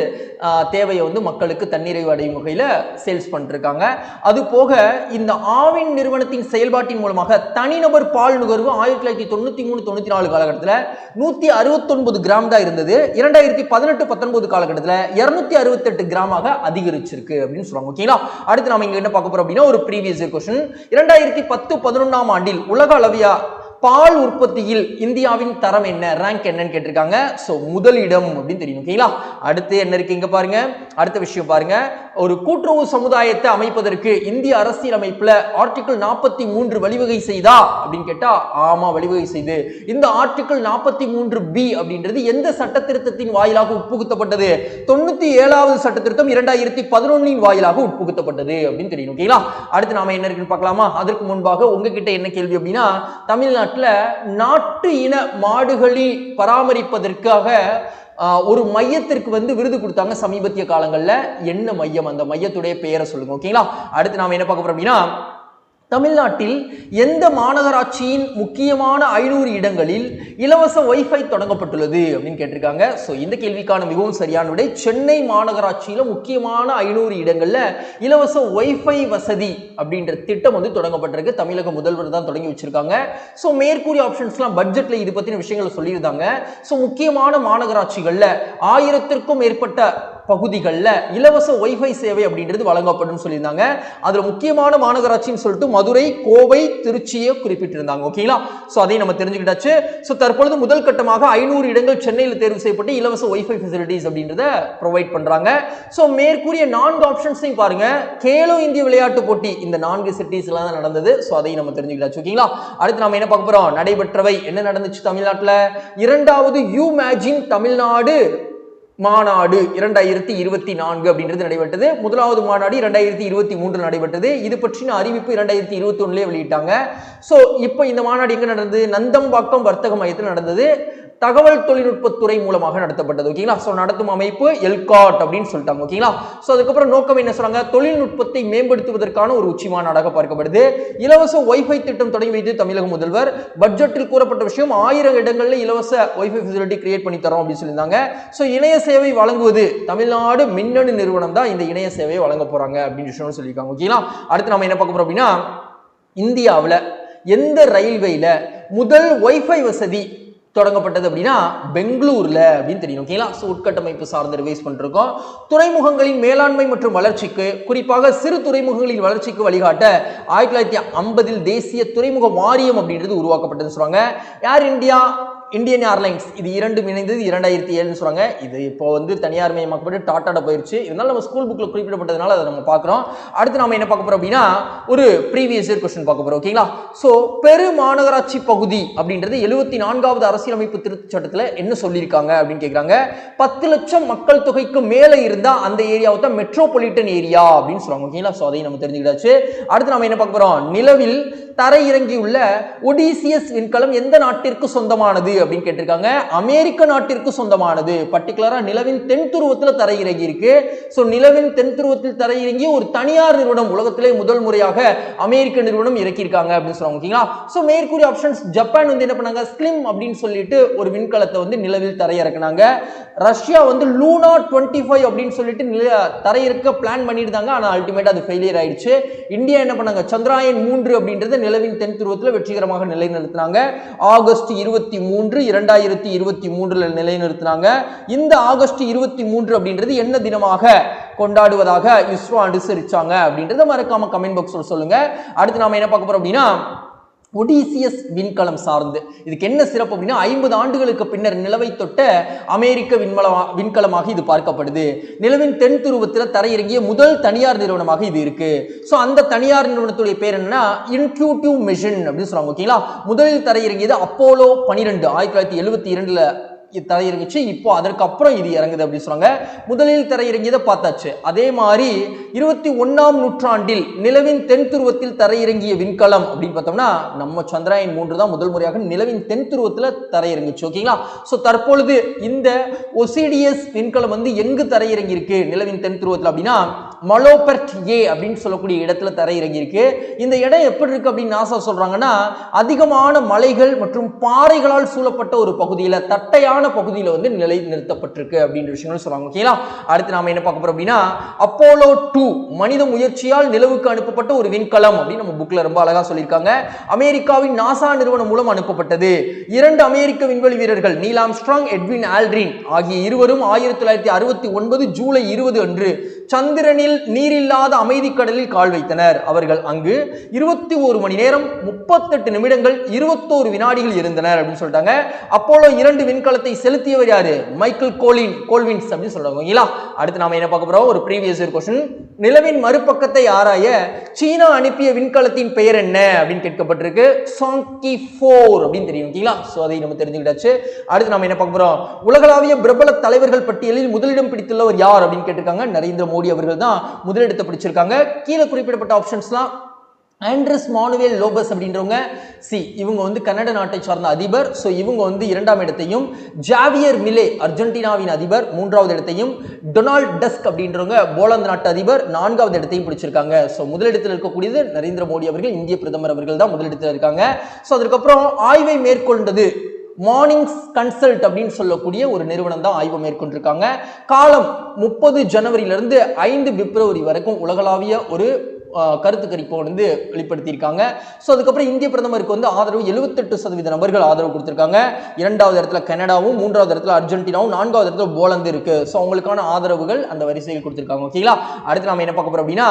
தேவையை வந்து மக்களுக்கு தன்னிறைவு அடையும் வகையில் சேல்ஸ் பண்ணிருக்காங்க அது போக இந்த ஆவின் நிறுவனத்தின் செயல்பாட்டின் மூலமாக தனிநபர் பால் நுகர்வு ஆயிரத்தி தொள்ளாயிரத்தி தொண்ணூற்றி மூணு தொண்ணூற்றி நாலு காலகட்டத்தில் நூற்றி அறுபத்தொன்பது கிராம் தான் இருந்தது. இரண்டாயிரத்தி பதினெட்டு பத்தொன்பது காலகட்டத்தில் இரநூத்தி அறுபத்தெட்டு கிராமாக அதிகரிச்சிருக்கு அப்படின்னு சொல்றாங்க ஓகேங்களா அடுத்து நம்ம இங்க என்ன பார்க்க போறோம் அப்படின்னா ஒரு ப்ரீவியஸ் கொஸ்டின் இரண்டாயிரத்தி பத்து பதினொன்றாம் ஆண்டில் உலக அளவியா பால் உற்பத்தியில் இந்தியாவின் தரம் என்ன? ரேங்க் என்னன்னு கேட்டிருக்காங்க. ஸோ முதலிடம் அப்படின்னு தெரியும். ஓகேங்களா அடுத்து என்ன இருக்கு? இங்க பாருங்க. அடுத்த விஷயம் பாருங்க. ஒரு கூட்டுறவு சமுதாயத்தை அமைப்பதற்கு இந்திய அரசியல் அமைப்புல ஆர்டிகிள் நாற்பத்தி மூன்று வழிவகை செய்தா? அப்படின்னு கேட்டா ஆமா வழிவகை செய்து. இந்த ஆர்டிகிள் நாற்பத்தி மூன்று பி அப்படின்றது எந்த சட்ட திருத்தத்தின் வாயிலாக உட்புகுத்தப்பட்டது? தொண்ணூத்தி ஏழாவது சட்ட திருத்தம் இரண்டாயிரத்தி பதினொன்னின் வாயிலாக உட்புகுத்தப்பட்டது அப்படின்னு தெரியும். ஓகேங்களா அடுத்து நாம என்ன இருக்குன்னு பார்க்கலாமா? அதற்கு முன்பாக உங்ககிட்ட என்ன கேள்வி அப்படின்னா தமிழ்நாட்டு தமிழ்நாட்டுல நாட்டு இன மாடுகளை பராமரிப்பதற்காக ஒரு மையத்திற்கு வந்து விருது கொடுத்தாங்க சமீபத்திய காலங்களில். என்ன மையம்? அந்த மையத்துடைய பெயரை சொல்லுங்க ஓகேங்களா? அடுத்து நாம் என்ன பார்க்க போறோம் அப்படின்னா தமிழ்நாட்டில் எந்த மாநகராட்சியின் முக்கியமான ஐநூறு இடங்களில் இலவச வைஃபை தொடங்கப்பட்டுள்ளது அப்படின்னு கேட்டிருக்காங்க. ஸோ இந்த கேள்விக்கான மிகவும் சரியான விடை சென்னை மாநகராட்சியில் முக்கியமான ஐநூறு இடங்களில் இலவச ஒய்ஃபை வசதி அப்படின்ற திட்டம் வந்து தொடங்கப்பட்டிருக்கு. தமிழக முதல்வர் தான் தொடங்கி வச்சிருக்காங்க. ஸோ மேற்கூறிய ஆப்ஷன்ஸ்லாம் பட்ஜெட்டில் இது பற்றின விஷயங்களை சொல்லியிருந்தாங்க. ஸோ முக்கியமான மாநகராட்சிகளில் ஆயிரத்திற்கும் மேற்பட்ட பகுதிகளில் இலவச ஒய்ஃபை சேவை அப்படின்றது வழங்கப்படும் சொல்லியிருந்தாங்க. அதில் முக்கியமான மாநகராட்சின்னு சொல்லிட்டு மதுரை கோவை திருச்சியை குறிப்பிட்டிருந்தாங்க. ஓகேங்களா ஸோ அதையும் நம்ம தெரிஞ்சுக்கிட்டாச்சு. ஸோ தற்பொழுது முதல் கட்டமாக ஐநூறு இடங்கள் சென்னையில் தேர்வு செய்யப்பட்டு இலவச ஒய்ஃபை ஃபெசிலிட்டிஸ் அப்படின்றத ப்ரொவைட் பண்ணுறாங்க ஸோ மேற்கூறிய நான்கு ஆப்ஷன்ஸையும் பாருங்க. கேலோ இந்திய விளையாட்டு போட்டி இந்த நான்கு சிட்டிஸ்லாம் தான் நடந்தது. ஸோ அதையும் நம்ம தெரிஞ்சுக்கிட்டாச்சு. ஓகேங்களா அடுத்து நம்ம என்ன பார்க்க போகிறோம் நடைபெற்றவை என்ன நடந்துச்சு தமிழ்நாட்டில்? இரண்டாவது யூ மேஜின் தமிழ்நாடு மாநாடு இரண்டாயிரத்தி இருபத்தி நான்கு அப்படின்றது நடைபெற்றது. முதலாவது மாநாடு இரண்டாயிரத்தி இருபத்தி மூன்று நடைபெற்றது. இது பற்றின அறிவிப்பு இரண்டாயிரத்தி இருபத்தி ஒன்றுலேயே வெளியிட்டாங்க. ஸோ இப்போ இந்த மாநாடு எங்கே நடந்தது? நந்தம்பாக்கம் வர்த்தக மையத்தில் நடந்தது. தகவல் தொழில்நுட்பத்துறை மூலமாக நடத்தப்பட்டது. ஓகேங்களா ஸோ நடத்தும் அமைப்பு எல்காட் அப்படின்னு சொல்லிட்டாங்க. ஓகேங்களா ஸோ அதுக்கப்புறம் நோக்கம் என்ன சொல்றாங்க தொழில்நுட்பத்தை மேம்படுத்துவதற்கான ஒரு உச்சி மாநாடாக பார்க்கப்படுது. இலவச ஒய்ஃபை திட்டம் தொடங்கி வைத்து தமிழக முதல்வர். பட்ஜெட்டில் கூறப்பட்ட விஷயம் ஆயிரம் இடங்களில் இலவச ஒய்ஃபை ஃபெசிலிட்டி கிரியேட் பண்ணி தரோம் அப்படின்னு சொல்லியிருந்தாங்க. ஸோ இணைய சேவை வழங்குவது தமிழ்நாடு மின்னணு நிறுவனம் தான் இந்த இணைய சேவையை வழங்க போறாங்க அப்படின்னு விஷயம் சொல்லியிருக்காங்க. ஓகேங்களா அடுத்து நம்ம என்ன பார்க்க போறோம் அப்படின்னா இந்தியாவில் எந்த ரயில்வேல முதல் ஒய்ஃபை வசதி தொடங்கப்பட்டது அப்படின்னா பெங்களூர்ல அப்படின்னு தெரியும். ஓகேங்களா ஸோ உட்கட்டமைப்பு சார்ந்து ரிவைஸ் பண்ணிருக்கோம். துறைமுகங்களின் மேலாண்மை மற்றும் வளர்ச்சிக்கு குறிப்பாக சிறு துறைமுகங்களின் வளர்ச்சிக்கு வழிகாட்ட ஆயிரத்தி தொள்ளாயிரத்தி ஐம்பதில் தேசிய துறைமுக வாரியம் அப்படின்றது உருவாக்கப்பட்டதுன்னு சொல்லுவாங்க. ஏர் இந்தியா இந்தியன் ஏர்லைன்ஸ் இது இரண்டும் இணைந்தது இரண்டாயிரத்தி ஏழுன்னு சொல்றாங்க. இது இப்போ வந்து தனியார் மயமாக்கப்பட்டு டாட்டாட போயிருச்சு. இருந்தாலும் நம்ம ஸ்கூல் புக்கில் குறிப்பிடப்பட்டதுனால அதை நம்ம பார்க்குறோம். அடுத்து நம்ம என்ன பார்க்க போறோம் அப்படின்னா ஒரு ப்ரீவியஸ் இயர் கொஸ்டின் பார்க்க போறோம் ஓகேங்களா ஸோ பெரு மாநகராட்சி பகுதி அப்படின்றது எழுபத்தி நான்காவது அரசியலமைப்பு திருத்தச் சட்டத்தில் என்ன சொல்லியிருக்காங்க அப்படின்னு கேட்குறாங்க பத்து லட்சம் மக்கள் தொகைக்கு மேலே இருந்தால் அந்த ஏரியாவை தான் மெட்ரோபாலிட்டன் ஏரியா அப்படின்னு சொல்லுவாங்க ஓகேங்களா ஸோ அதையும் நம்ம தெரிஞ்சுக்கிட்டாச்சு. அடுத்து நம்ம என்ன பார்க்க போறோம்? நிலவில் தரையிறங்கியுள்ள ஒடிசியஸ் விண்கலம் எந்த நாட்டிற்கு சொந்தமானது? அப்படின்னு கேட்டிருக்காங்க. அமெரிக்க நாட்டிற்கு சொந்தமானது. பர்டிகுலரா நிலவின் தென் துருவத்தில் தரையிறங்கி இருக்கு. ஸோ நிலவின் தென் துருவத்தில் தரையிறங்கி ஒரு தனியார் நிறுவனம் உலகத்திலே முதல் முறையாக அமெரிக்க நிறுவனம் இறக்கியிருக்காங்க அப்படின்னு சொல்லுவாங்க ஓகேங்களா? ஸோ மேற்கூறிய ஆப்ஷன்ஸ் ஜப்பான் வந்து என்ன பண்ணாங்க? ஸ்லிம் அப்படின்னு சொல்லிட்டு ஒரு விண்கலத்தை வந்து நிலவில் தரையிறக்குனாங்க ரஷ்யா வந்து லூனா டுவெண்ட்டி ஃபைவ் அப்படின்னு சொல்லிட்டு நில தரையிறக்க பிளான் பண்ணியிருந்தாங்க. ஆனால் அல்டிமேட் அது ஃபெயிலியர் ஆயிடுச்சு. இந்தியா என்ன பண்ணாங்க? சந்திராயன் மூன்று அப்படின்றத நிலவின் தென் துருவத்தில் வெற்றிகரமாக நிலைநிறுத்தினாங்க. ஆகஸ்ட் இருபத்தி மூணு மூன்று இரண்டாயிரத்தி இருபத்தி மூன்றுல நிலைநிறுத்தினாங்க. இந்த ஆகஸ்ட் இருபத்தி மூன்று அப்படின்றது என்ன தினமாக கொண்டாடுவதாக இஸ்ரோ அனுசரிச்சாங்க அப்படின்றத மறக்காம கமெண்ட் பாக்ஸ்ல சொல்லுங்க. அடுத்து நாம என்ன பார்க்க போறோம் அப்படின்னா ஒடிசியஸ் விண்கலம் சார்ந்து. இதுக்கு என்ன சிறப்பு அப்படின்னா ஐம்பது ஆண்டுகளுக்கு பின்னர் நிலவை தொட்ட அமெரிக்க விண்வள விண்கலமாக இது பார்க்கப்படுது. நிலவின் தென் துருவத்தில் தரையிறங்கிய முதல் தனியார் நிறுவனமாக இது இருக்கு. ஸோ அந்த தனியார் நிறுவனத்துடைய பேர் என்னன்னா இன்க்யூட்டிவ் மிஷன் அப்படின்னு சொல்லுவாங்க ஓகேங்களா? முதலில் தரையிறங்கியது அப்போலோ பனிரெண்டு ஆயிரத்தி தொள்ளாயிரத்தி எழுபத்தி இரண்டுல தரையிறங்கிச்சு. இப்போ அதற்கப்புறம் இது இறங்குது அப்படின்னு சொல்றாங்க. முதலில் தரையிறங்கியதை பார்த்தாச்சு. அதே மாதிரி இருபத்தி ஒன்னாம் நூற்றாண்டில் நிலவின் தென் துருவத்தில் தரையிறங்கிய விண்கலம் அப்படின்னு பார்த்தோம்னா நம்ம சந்திராயன் மூன்று தான் முதல் முறையாக நிலவின் தென் துருவத்தில் தரையிறங்குச்சு. ஓகேங்களா? ஸோ தற்பொழுது இந்த ஒசிடிஎஸ் விண்கலம் வந்து எங்கு தரையிறங்கி இருக்கு நிலவின் தென் துருவத்தில் அப்படின்னா மலோபெர்ட் ஏ அப்படின்னு சொல்லக்கூடிய இடத்துல தரையிறங்கி இருக்கு இந்த இடம் எப்படி இருக்கு அப்படின்னு நாசா சொல்றாங்கன்னா அதிகமான மலைகள் மற்றும் பாறைகளால் சூழப்பட்ட ஒரு பகுதியில தட்டையான பகுதியில வந்து நிலை நிறுத்தப்பட்டிருக்கு அப்படின்ற விஷயங்கள் சொல்றாங்க. ஓகேங்களா? அடுத்து நாம என்ன பார்க்க போறோம் அப்படின்னா அப்போலோ டூ மனித முயற்சியால் நிலவுக்கு அனுப்பப்பட்ட ஒரு விண்கலம் அப்படின்னு நம்ம புக்ல ரொம்ப அழகா சொல்லியிருக்காங்க. அமெரிக்காவின் நாசா நிறுவனம் மூலம் அனுப்பப்பட்டது. இரண்டு அமெரிக்க விண்வெளி வீரர்கள் நீல் ஆம்ஸ்ட்ராங் எட்வின் ஆல்ட்ரின் ஆகிய இருவரும் ஆயிரத்தி தொள்ளாயிரத்தி அறுபத்தி ஒன்பது ஜூலை இருபது அன்று சந்திரனில் நீரில்லாத அமைதி கடலில் கால் வைத்தனர். அவர்கள் அங்கு இருபத்தி ஒரு மணி நேரம் முப்பத்தெட்டு நிமிடங்கள் இருபத்தோரு வினாடிகள் இருந்தனர் அப்படின்னு சொல்லிட்டாங்க. அப்போலோ இரண்டு விண்கலத்தை செலுத்தியவர் யாரு? மைக்கேல் கோலின் கோல்வின்ஸ் அப்படின்னு சொல்றாங்க ஓகேங்களா? அடுத்து நாம என்ன பார்க்க போறோம்? ஒரு ப்ரீவியஸ் இயர் கொஸ்டின் நிலவின் மறுபக்கத்தை ஆராய சீனா அனுப்பிய விண்கலத்தின் பெயர் என்ன அப்படின்னு கேட்கப்பட்டிருக்கு. சாங்கி ஃபோர் அப்படின்னு தெரியும். ஓகேங்களா? ஸோ அதை நம்ம தெரிஞ்சுக்கிட்டாச்சு. அடுத்து நாம என்ன பார்க்க போறோம்? உலகளாவிய பிரபல தலைவர்கள் பட்டியலில் முதலிடம் பிடித்துள்ளவர் யார் அப்படின்னு கேட்டிருக்காங்க. நரேந்திர மோடி மோடி அவர்கள் தான் முதலிடத்தை பிடிச்சிருக்காங்க. கீழே குறிப்பிடப்பட்ட ஆப்ஷன்ஸ்லாம் ஆண்ட்ரஸ் மானுவேல் லோபஸ் அப்படின்றவங்க. சி இவங்க வந்து கன்னட நாட்டை சார்ந்த அதிபர். ஸோ இவங்க வந்து இரண்டாம் இடத்தையும் ஜாவியர் மிலே அர்ஜென்டினாவின் அதிபர் மூன்றாவது இடத்தையும் டொனால்ட் டஸ்க் அப்படின்றவங்க போலந்து நாட்டு அதிபர் நான்காவது இடத்தையும் பிடிச்சிருக்காங்க. ஸோ முதலிடத்தில் இருக்கக்கூடியது நரேந்திர மோடி அவர்கள் இந்திய பிரதமர் அவர்கள் தான் முதலிடத்தில் இருக்காங்க. ஸோ அதுக்கப்புறம் ஆய்வை மேற்கொண்டது மார்னிங்ஸ் கன்சல்ட் அப்படின்னு சொல்லக்கூடிய ஒரு நிறுவனம் தான் ஆய்வு மேற்கொண்டிருக்காங்க. காலம் முப்பது ஜனவரியிலிருந்து ஐந்து பிப்ரவரி வரைக்கும் உலகளாவிய ஒரு கருத்து கணிப்பை வந்து வெளிப்படுத்தியிருக்காங்க. ஸோ அதுக்கப்புறம் இந்திய பிரதமருக்கு வந்து ஆதரவு எழுபத்தெட்டு சதவீத நபர்கள் ஆதரவு கொடுத்துருக்காங்க. இரண்டாவது இடத்துல கனடாவும் மூன்றாவது இடத்துல அர்ஜென்டினாவும் நான்காவது இடத்துல போலந்து இருக்கு. ஸோ அவங்களுக்கான ஆதரவுகள் அந்த வரிசையில் கொடுத்துருக்காங்க. ஓகேங்களா? அடுத்து நாம என்ன பார்க்க போறோம் அப்படின்னா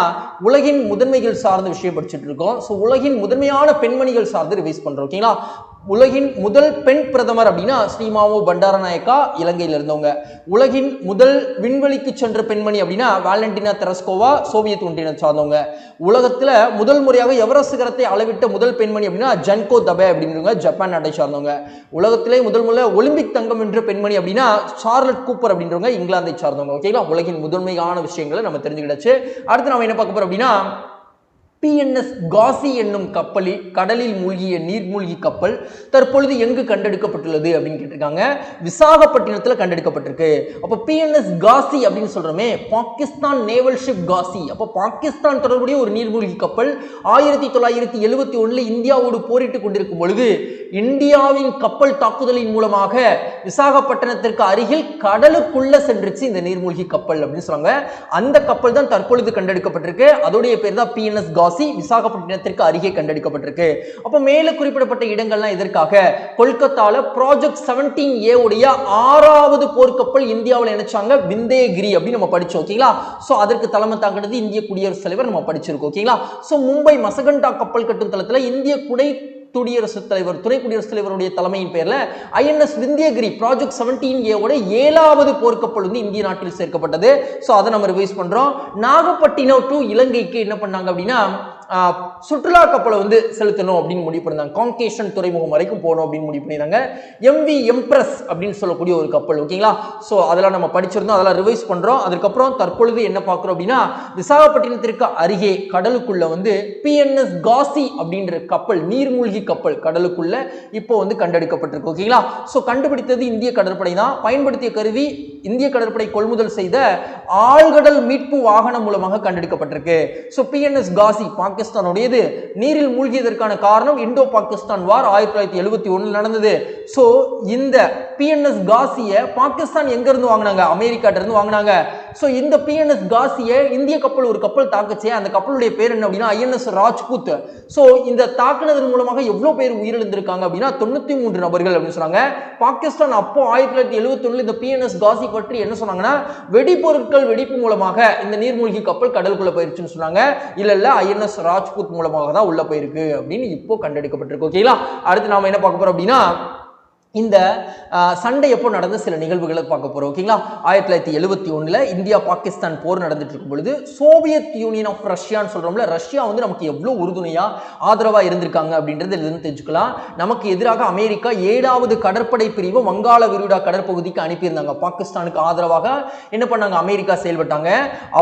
உலகின் முதன்மைகள் சார்ந்த விஷயம் படிச்சுட்டு இருக்கோம். ஸோ உலகின் முதன்மையான பெண்மணிகள் சார்ந்து ரிவைஸ் பண்றோம். ஓகேங்களா? உலகின் முதல் பெண் பிரதமர் அப்படின்னா ஸ்ரீமாவோ பண்டாரநாயக்கா இலங்கையில் இருந்தவங்க. உலகின் முதல் விண்வெளிக்கு சென்ற பெண்மணி அப்படின்னா வாலண்டினா தெரஸ்கோவா சோவியத் ஒன்றியத்தை சார்ந்தவங்க. உலகத்தில் முதல் முறையாக எவரெஸ்ட் சிகரத்தை அளவிட்ட முதல் பெண்மணி அப்படின்னா ஜன்கோ தபே அப்படின்றவங்க ஜப்பான் நாட்டை சார்ந்தவங்க. உலகத்திலே முதல் முதல்ல ஒலிம்பிக் தங்கம் என்ற பெண்மணி அப்படின்னா சார்லட் கூப்பர் அப்படின்றவங்க இங்கிலாந்தை சார்ந்தவங்க. ஓகேங்களா? உலகின் முதன்மையான விஷயங்களை நம்ம தெரிஞ்சுக்கிடாச்சு அடுத்து நம்ம என்ன பார்க்க போகிறோம் அப்படின்னா பிஎன்எஸ் காசி என்னும் கப்பலில் கடலில் மூழ்கிய நீர்மூழ்கி கப்பல் தற்பொழுது எங்கு கண்டெடுக்கப்பட்டுள்ளது அப்படின்னு கேட்டிருக்காங்க. விசாகப்பட்டினத்தில் கண்டெடுக்கப்பட்டிருக்கு. அப்போ பிஎன்எஸ் காசி அப்படின்னு சொல்றோமே பாகிஸ்தான் நேவல் ஷிப் காசி. அப்போ பாகிஸ்தான் தொடர்புடைய ஒரு நீர்மூழ்கி கப்பல் ஆயிரத்தி தொள்ளாயிரத்தி எழுபத்தி ஒண்ணுல இந்தியாவோடு போரிட்டு கொண்டிருக்கும் பொழுது இந்தியாவின் கப்பல் தாக்குதலின் மூலமாக விசாகப்பட்டினத்திற்கு அருகில் கடலுக்குள்ள சென்றுச்சு இந்த நீர்மூழ்கி கப்பல் அப்படின்னு சொல்றாங்க. அந்த கப்பல் தான் தற்பொழுது கண்டெடுக்கப்பட்டிருக்கு. அதோடைய பேர் தான் பிஎன்எஸ் காசி. விசாகப்பட்டினத்திற்கு அருகே கண்டெடுக்கப்பட்டிருக்கு. அப்போ மேலே குறிப்பிடப்பட்ட இடங்கள்லாம் எதற்காக? கொல்கத்தால ப்ராஜெக்ட் செவன்டீன் ஏ உடைய ஆறாவது போர்க்கப்பல் இந்தியாவில் நினைச்சாங்க விந்தேகிரி அப்படின்னு நம்ம படிச்சோம் ஓகேங்களா? ஸோ அதற்கு தலைமை தாங்கினது இந்திய குடியரசுத் தலைவர் நம்ம படிச்சிருக்கோம் ஓகேங்களா? ஸோ மும்பை மசகண்டா கப்பல் கட்டும் தளத்துல இந்திய குடை குடியரசுத் தலைவர் துணை குடியரசுத் தலைவருடைய தலைமையின் பேரில் ஐஎன்எஸ் விந்தியகிரி ப்ராஜெக்ட் செவன்டீன் ஏவோட ஏழாவது போர்க்கப்பல் வந்து இந்திய நாட்டில் சேர்க்கப்பட்டது. ஸோ அதை நம்ம ரிவைஸ் பண்ணுறோம் நாகப்பட்டினம் டு இலங்கைக்கு என்ன பண்ணாங்க அப்படின்னா சுற்றுலா கப்பலை வந்து செலுத்தணும் அப்படின்னு முடிவு பண்ணிருந்தாங்க காங்கேஷன் துறைமுகம் வரைக்கும் போகணும் அப்படின்னு முடிவு பண்ணியிருந்தாங்க. எம்வி எம்ப்ரஸ் அப்படின்னு சொல்லக்கூடிய ஒரு கப்பல் ஓகேங்களா ஸோ அதெல்லாம் நம்ம படிச்சிருந்தோம் அதெல்லாம் ரிவைஸ் பண்ணுறோம் அதுக்கப்புறம் தற்பொழுது என்ன பார்க்குறோம் அப்படின்னா விசாகப்பட்டினத்திற்கு அருகே கடலுக்குள்ள வந்து பிஎன்எஸ் காசி அப்படின்ற கப்பல் நீர்மூழ்கி கப்பல் கடலுக்குள்ள இப்போ வந்து கண்டெடுக்கப்பட்டிருக்கு ஓகேங்களா ஸோ கண்டுபிடித்தது இந்திய கடற்படை தான். பயன்படுத்திய கருவி இந்திய கடற்படை கொள்முதல் செய்த ஆழ்கடல் மீட்பு வாகனம் மூலமாக கண்டெடுக்கப்பட்டிருக்கு. ஸோ பிஎன்எஸ் காசி பாகிஸ்தானுடையது நீரில் மூழ்கியதற்கான காரணம் இந்தோ பாகிஸ்தான் வார் ஆயிரத்தி தொள்ளாயிரத்தி எழுபத்தி ஒன்றில் நடந்தது. ஸோ இந்த பிஎன்எஸ் காசியை பாகிஸ்தான் எங்கேருந்து வாங்கினாங்க? அமெரிக்காட்டிருந்து வாங்கினாங்க. ஸோ இந்த பிஎன்எஸ் காசியை இந்திய கப்பல் ஒரு கப்பல் தாக்குச்சு. அந்த கப்பலுடைய பேர் என்ன அப்படின்னா ஐஎன்எஸ் ராஜ்புத். ஸோ இந்த தாக்குனதன் மூலமாக எவ்வளோ பேர் உயிரிழந்திருக்காங்க அப்படின்னா தொண்ணூத்தி மூன்று நபர்கள் அப்படின்னு சொன்னாங்க. பாகிஸ்தான் அப்போ ஆயிரத்தி தொள்ளாயிரத்தி எழுபத்தொன்னுல இந்த பிஎன்எஸ் காசி பற்றி என்ன சொன்னாங்கன்னா வெடிப்பொருட்கள் வெடிப்பு மூலமாக இந்த நீர்மூழ்கி கப்பல் கடலுக்குள்ள போயிருச்சுன்னு சொன்னாங்க. இல்லை இல்லை ஐஎன்எஸ் ராஜ்புத் மூலமாக தான் உள்ள போயிருக்கு அப்படின்னு இப்போ கண்டெடுக்கப்பட்டிருக்கு. ஓகேங்களா அடுத்து நாம என்ன பார்க்க போறோம் அப்படின்னா இந்த சண்டை எப்போ நடந்த சில நிகழ்வுகளை பார்க்க போகிறோம் ஓகேங்களா ஆயிரத்தி தொள்ளாயிரத்தி எழுபத்தி ஒண்ணுல இந்தியா பாகிஸ்தான் போர் நடந்துட்டு இருக்கும் பொழுது சோவியத் யூனியன் ஆஃப் ரஷ்யான்னு சொல்றோம்ல ரஷ்யா வந்து நமக்கு எவ்வளோ உறுதுணையாக ஆதரவாக இருந்திருக்காங்க அப்படின்றது இதுன்னு தெரிஞ்சுக்கலாம். நமக்கு எதிராக அமெரிக்கா ஏழாவது கடற்படை பிரிவு வங்காள விரிடா கடற்பகுதிக்கு அனுப்பியிருந்தாங்க. பாகிஸ்தானுக்கு ஆதரவாக என்ன பண்ணாங்க? அமெரிக்கா செயல்பட்டாங்க.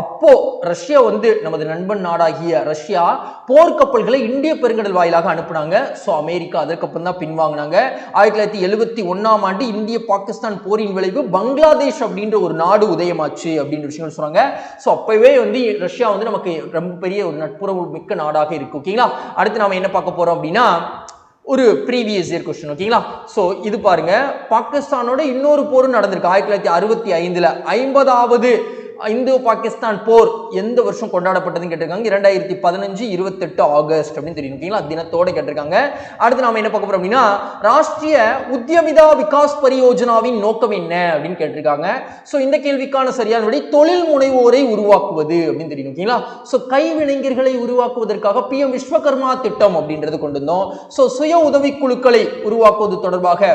அப்போ ரஷ்யா வந்து நமது நண்பன் நாடாகிய ரஷ்யா போர்க்கப்பல்களை இந்திய பெருங்கடல் வாயிலாக அனுப்புனாங்க. ஸோ அமெரிக்கா அதற்கப்புறம் தான் பின்வாங்கினாங்க. ஆயிரத்தி தொள்ளாயிரத்தி எழுபத்தி ஒன்றாம் ஆண்டு இந்திய பாகிஸ்தான் போரின் விளைவு பங்களாதேஷ் அப்படின்ற ஒரு நாடு உதயமாச்சு அப்படின்ற விஷயம் சொன்னாங்க ஸோ அப்பவே வந்து ரஷ்யா வந்து நமக்கு ரொம்ப பெரிய ஒரு நட்புறவு மிக்க நாடாக இருக்கு ஓகேங்களா அடுத்து நாம் என்ன பார்க்க போகிறோம் அப்படின்னா ஒரு ப்ரீவியஸ் இயர் கொஸ்டின் ஓகேங்களா ஸோ இது பாருங்க. பாகிஸ்தானோட இன்னொரு போரும் நடந்திருக்கு ஆயிரத்தி தொள்ளாயிரத்தி அறுபத்தி ஐந்தில். ஐம்பதாவது இந்தோ பாகிஸ்தான் போர் எந்த வருஷம் கொண்டாடப்பட்டதுன்னு கேட்டிருக்காங்க? இரண்டாயிரத்தி பதினஞ்சு இருபத்தெட்டு ஆகஸ்ட் அப்படின்னு தெரியும். ஓகேங்களா? தினத்தோட கேட்டிருக்காங்க. அடுத்து நாம என்ன பார்க்க போறோம் அப்படின்னா ராஷ்டிரிய உத்தியமிதா விகாஸ் பரியோஜனாவின் நோக்கம் என்ன அப்படின்னு கேட்டிருக்காங்க. ஸோ இந்த கேள்விக்கான சரியான விடை தொழில் முனைவோரை உருவாக்குவது அப்படின்னு தெரியும். ஓகேங்களா? ஸோ கைவினைஞர்களை உருவாக்குவதற்காக பி எம் விஸ்வகர்மா திட்டம் அப்படின்றது கொண்டு வந்தோம். ஸோ சுய உதவிக்குழுக்களை உருவாக்குவது தொடர்பாக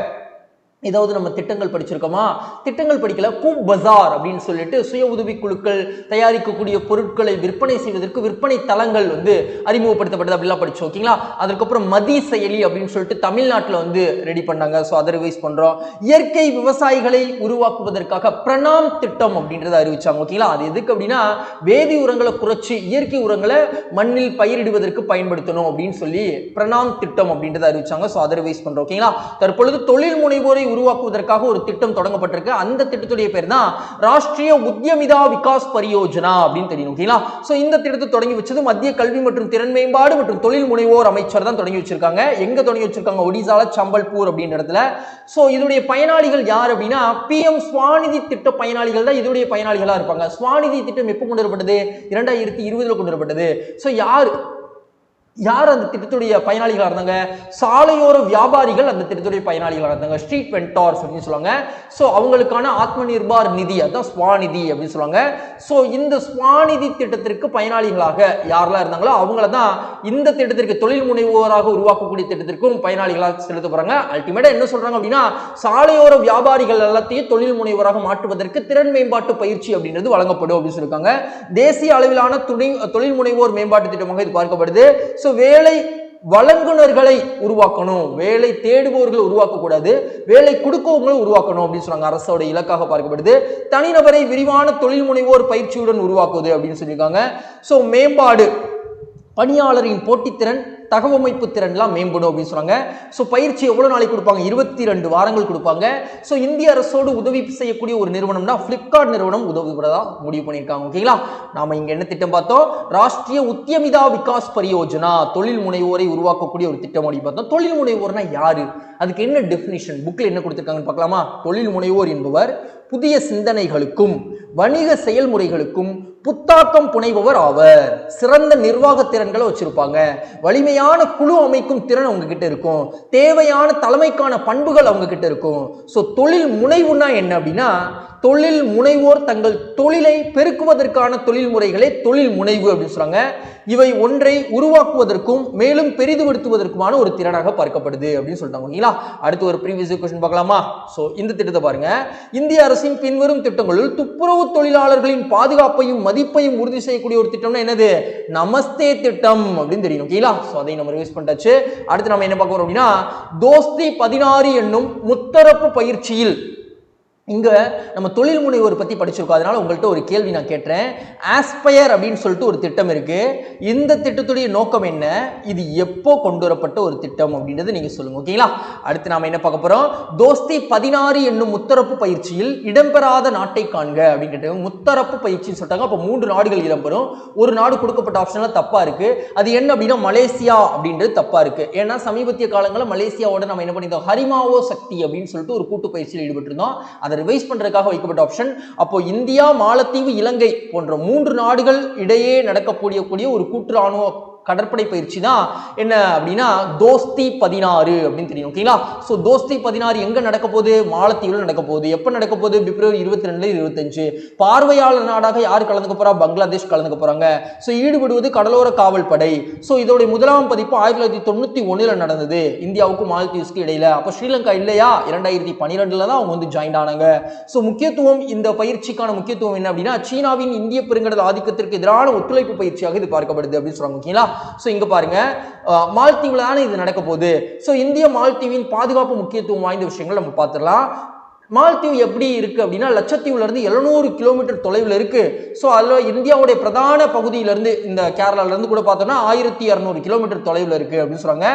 ஏதாவது நம்ம திட்டங்கள் படிச்சிருக்கோமா? திட்டங்கள் படிக்கல கூப் பஜார் அப்படின்னு சொல்லிட்டு சுய உதவி குழுக்கள் தயாரிக்கக்கூடிய பொருட்களை விற்பனை செய்வதற்கு விற்பனை தளங்கள் வந்து அறிமுகப்படுத்தப்பட்டது அப்படிலாம் படிச்சோம் ஓகேங்களா? அதுக்கப்புறம் மதி செயலி அப்படின்னு சொல்லிட்டு தமிழ்நாட்டில் வந்து ரெடி பண்ணாங்க ஸோ அதை ரிவைஸ் பண்றோம். இயற்கை விவசாயிகளை உருவாக்குவதற்காக பிரணாம் திட்டம் அப்படின்றத அறிவிச்சாங்க ஓகேங்களா? அது எதுக்கு அப்படின்னா வேதி உரங்களை குறைச்சி இயற்கை உரங்களை மண்ணில் பயிரிடுவதற்கு பயன்படுத்தணும் அப்படின்னு சொல்லி பிரணாம் திட்டம் அப்படின்றத அறிவிச்சாங்க ஸோ அதை ரிவைஸ் பண்றோம் ஓகேங்களா? தற்பொழுது தொழில் முனைவோரை உருவாக்குவதற்காக ஒரு திட்டம் தொடங்கப்பட்டிருக்கு. அந்த திட்டத்துடைய பேர் தான் ராஷ்டிரிய உத்யமிதா விகாஸ் பரியோஜனா அப்படின்னு தெரியும் ஓகேங்களா ஸோ இந்த திட்டத்தை தொடங்கி வச்சது மத்திய கல்வி மற்றும் திறன் மேம்பாடு மற்றும் தொழில் முனைவோர் அமைச்சர் தான் தொடங்கி வச்சிருக்காங்க. எங்க தொடங்கி வச்சிருக்காங்க? ஒடிசால சம்பல்பூர் அப்படின்ற இடத்துல. ஸோ இதனுடைய பயனாளிகள் யார் அப்படின்னா பிஎம் ஸ்வாநிதி திட்ட பயனாளிகள் தான் இதனுடைய பயனாளிகளா இருப்பாங்க. சுவாநிதி திட்டம் எப்போ கொண்டு வரப்பட்டது? இரண்டாயிரத்தி இருபதுல கொண்டு வரப்பட்டது. ஸோ யார் யார் அந்த திட்டத்துடைய பயனாளிகளாக இருந்தாங்க? சாலையோர வியாபாரிகள் அந்த திட்டத்துடைய பயனாளிகளாக இருந்தாங்க. ஸ்ட்ரீட் வென்டார்ஸ் அப்படின்னு சொல்லுவாங்க. ஸோ அவங்களுக்கான ஆத்ம நிர்பார் நிதி அதான் ஸ்வாநிதி அப்படின்னு சொல்லுவாங்க. ஸோ இந்த ஸ்வாநிதி திட்டத்திற்கு பயனாளிகளாக யாரெல்லாம் இருந்தாங்களோ அவங்கள தான் இந்த திட்டத்திற்கு தொழில் முனைவோராக உருவாக்கக்கூடிய திட்டத்திற்கும் பயனாளிகளாக செலுத்த போகிறாங்க அல்டிமேட்டாக என்ன சொல்கிறாங்க அப்படின்னா சாலையோர வியாபாரிகள் எல்லாத்தையும் தொழில் முனைவோராக மாற்றுவதற்கு திறன் மேம்பாட்டு பயிற்சி அப்படின்றது வழங்கப்படும் அப்படின்னு சொல்லியிருக்காங்க. தேசிய அளவிலான துணை தொழில் முனைவோர் மேம்பாட்டு திட்டமாக இது பார்க்கப்படுது. ஸோ வேலை வழங்குனர்களை உருவாக்கணும். வேலை தேடுபவர்களை உருவாக்கக்கூடாது. வேலை கொடுக்கவங்களை உருவாக்கணும் அப்படின்னு சொன்னாங்க அரசோட இலக்காக பார்க்கப்படுது. தனிநபரை விரிவான தொழில் முனைவோர் பயிற்சியுடன் உருவாக்குவது அப்படின்னு சொல்லியிருக்காங்க. ஸோ மேம்பாடு. பணியாளரின் போட்டித்திறன் தகவமைப்பு திறன்லாம் மேம்படும் அப்படின்னு சொன்னாங்க. ஸோ பயிற்சி எவ்வளோ நாளைக்கு கொடுப்பாங்க? இருபத்தி ரெண்டு வாரங்கள் கொடுப்பாங்க. ஸோ இந்திய அரசோடு உதவி செய்யக்கூடிய ஒரு நிறுவனம்னா ஃப்ளிப்கார்ட் நிறுவனம் உதவுகிறதா முடிவு பண்ணியிருக்காங்க. ஓகேங்களா நாம இங்கே என்ன திட்டம் பார்த்தோம்? ராஷ்டிரிய உத்தியமிதா விகாஸ் பரியோஜனா தொழில் முனைவோரை உருவாக்கக்கூடிய ஒரு திட்டம் அப்படி பார்த்தோம். தொழில் முனைவோர்னா யாரு? அதுக்கு என்ன டெஃபினிஷன் புக்கில் என்ன கொடுத்துருக்காங்கன்னு பார்க்கலாமா? தொழில் முனைவோர் என்பவர் புதிய சிந்தனைகளுக்கும் வணிக செயல்முறைகளுக்கும் புத்தாக்கம் புனைபவர் ஆவர். சிறந்த நிர்வாக திறன்களை வச்சிருப்பாங்க. வலிமையான குழு அமைக்கும் திறன் அவங்க கிட்ட இருக்கும். தேவையான தலைமைக்கான பண்புகள் அவங்க கிட்ட இருக்கும். ஸோ தொழில் முனைவுனா என்ன அப்படின்னா தொழில் முனைவோர் தங்கள் தொழிலை பெருக்குவதற்கான தொழில் முறைகளே தொழில் முனைவு அப்படின்னு சொல்றாங்க. இவை ஒன்றை உருவாக்குவதற்கும் மேலும் பெரிதுபடுத்துவதற்குமான ஒரு திறனாக பார்க்கப்படுது அப்படின்னு சொல்லிட்டாங்க. ஓகேங்களா? அடுத்து ஒரு ப்ரீவியஸ் கொஸ்டின் பார்க்கலாமா? ஸோ இந்த திட்டத்தை பாருங்க. இந்திய அரசின் பின்வரும் திட்டங்களுள் துப்புரவு தொழிலாளர்களின் பாதுகாப்பையும் மதிப்பையும் உறுதி செய்யக்கூடிய ஒரு திட்டம்னா என்னது? நமஸ்தே திட்டம் அப்படின்னு தெரியும். ஓகேங்களா? ஸோ அதை நம்ம ரிவைஸ் பண்ணிட்டாச்சு. அடுத்து நம்ம என்ன பார்க்க போறோம் அப்படின்னா தோஸ்தி பதினாறு என்னும் முத்தரப்பு பயிற்சியில் இங்கே நம்ம தொழில் முனைவோர் பற்றி படிச்சிருக்கோம். அதனால் உங்கள்கிட்ட ஒரு கேள்வி நான் கேட்டேன் ஆஸ்பயர் அப்படின்னு சொல்லிட்டு ஒரு திட்டம் இருக்குது இந்த திட்டத்துடைய நோக்கம் என்ன? இது எப்போ கொண்டு வரப்பட்ட ஒரு திட்டம் அப்படின்றத நீங்கள் சொல்லுங்கள் ஓகேங்களா? அடுத்து நாம் என்ன பார்க்க போகிறோம் தோஸ்தி பதினாறு என்னும் முத்தரப்பு பயிற்சியில் இடம்பெறாத நாட்டை காண்க அப்படின்னு கேட்டாங்க முத்தரப்பு பயிற்சின்னு சொல்லிட்டாங்க. அப்போ மூன்று நாடுகள் இடம்பெறும். ஒரு நாடு கொடுக்கப்பட்ட ஆப்ஷனில் தப்பாக இருக்குது அது என்ன அப்படின்னா மலேசியா அப்படின்றது தப்பாக இருக்குது ஏன்னா சமீபத்திய காலங்களில் மலேசியாவோட நம்ம என்ன பண்ணியிருந்தோம்? ஹரிமாவோ சக்தி அப்படின்னு சொல்லிட்டு ஒரு கூட்டு பயிற்சியில் ஈடுபட்டிருந்தோம். அதை ரிவைஸ் பண்றதுக்காக வைக்கப்பட்ட ஆப்ஷன் அப்போ இந்தியா மாலத்தீவு இலங்கை போன்ற மூன்று நாடுகள் இடையே நடக்கக்கூடிய கூடிய ஒரு கூட்டு ராணுவ கடற்படை பயிற்சி தான் என்ன அப்படின்னா தோஸ்தி பதினாறு அப்படின்னு தெரியும் ஓகேங்களா ஸோ தோஸ்தி பதினாறு எங்க நடக்க போகுது? மாலத்தீவில் நடக்க போகுது. எப்போ நடக்க போகுது? பிப்ரவரி இருபத்தி ரெண்டு இருபத்தஞ்சு. பார்வையாளர் நாடாக யார் கலந்துக்க போறா? பங்களாதேஷ் கலந்துக்க போறாங்க. ஸோ ஈடுபடுவது கடலோர காவல் படை ஸோ இதோடைய முதலாம் பதிப்பு ஆயிரத்தி தொள்ளாயிரத்தி தொண்ணூற்றி ஒன்றில் நடந்தது இந்தியாவுக்கும் மாலத்தீவ்ஸ்க்கு இடையில. அப்போ ஸ்ரீலங்கா இல்லையா? இரண்டாயிரத்தி பன்னிரெண்டுல தான் அவங்க வந்து ஜாயின் ஆனாங்க. ஸோ முக்கியத்துவம் இந்த பயிற்சிக்கான முக்கியத்துவம் என்ன அப்படின்னா சீனாவின் இந்திய பெருங்கடல் ஆதிக்கத்திற்கு எதிரான ஒத்துழைப்பு பயிற்சியாக இது பார்க்கப்படுது அப்படின்னு சொல்றாங்க ஓகேங்களா ஸோ இங்க பாருங்க. மால்தீவில் தானே இது நடக்க போகுது? ஸோ இந்திய மால்தீவின் பாதுகாப்பு முக்கியத்துவம் வாய்ந்த விஷயங்கள் நம்ம பார்த்துடலாம். மாலத்தீவு எப்படி இருக்குது அப்படின்னா லட்சத்தீவுலேருந்து எழுநூறு கிலோமீட்டர் தொலைவில் இருக்குது ஸோ அதில் இந்தியாவுடைய பிரதான பகுதியிலேருந்து இந்த கேரளாவிலேருந்து கூட பார்த்தோம்னா ஆயிரத்தி இரநூறு கிலோமீட்டர் தொலைவில் இருக்குது அப்படின்னு சொல்கிறாங்க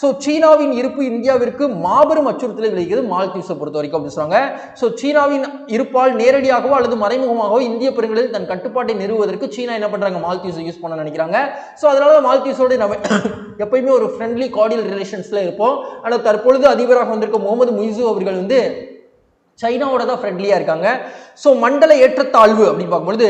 ஸோ சீனாவின் இருப்பு இந்தியாவிற்கு மாபெரும் அச்சுறுத்தலை விளைகிறது மாலத்தீவ்ஸை பொறுத்த வரைக்கும் அப்படின்னு சொல்கிறாங்க ஸோ சீனாவின் இருப்பால் நேரடியாகவோ அல்லது மறைமுகமாகவோ இந்திய பெருங்கலில் தன் கட்டுப்பாட்டை நிறுவுவதற்கு சீனா என்ன பண்ணுறாங்க மாலத்தீவ்ஸை யூஸ் பண்ண நினைக்கிறாங்க. ஸோ அதனால மாலத்தீவ்ஸோட நம்ம எப்பயுமே ஒரு ஃப்ரெண்ட்லி கார்டியல் ரிலேஷன்ஸில் இருப்போம். ஆனால் தற்பொழுது அதிபராக வந்திருக்க முகமது முயிசு அவர்கள் வந்து சைனாவோட தான் ஃப்ரெண்ட்லியாக இருக்காங்க. ஸோ மண்டல ஏற்றத்தாழ்வு அப்படின்னு பார்க்கும்பொழுது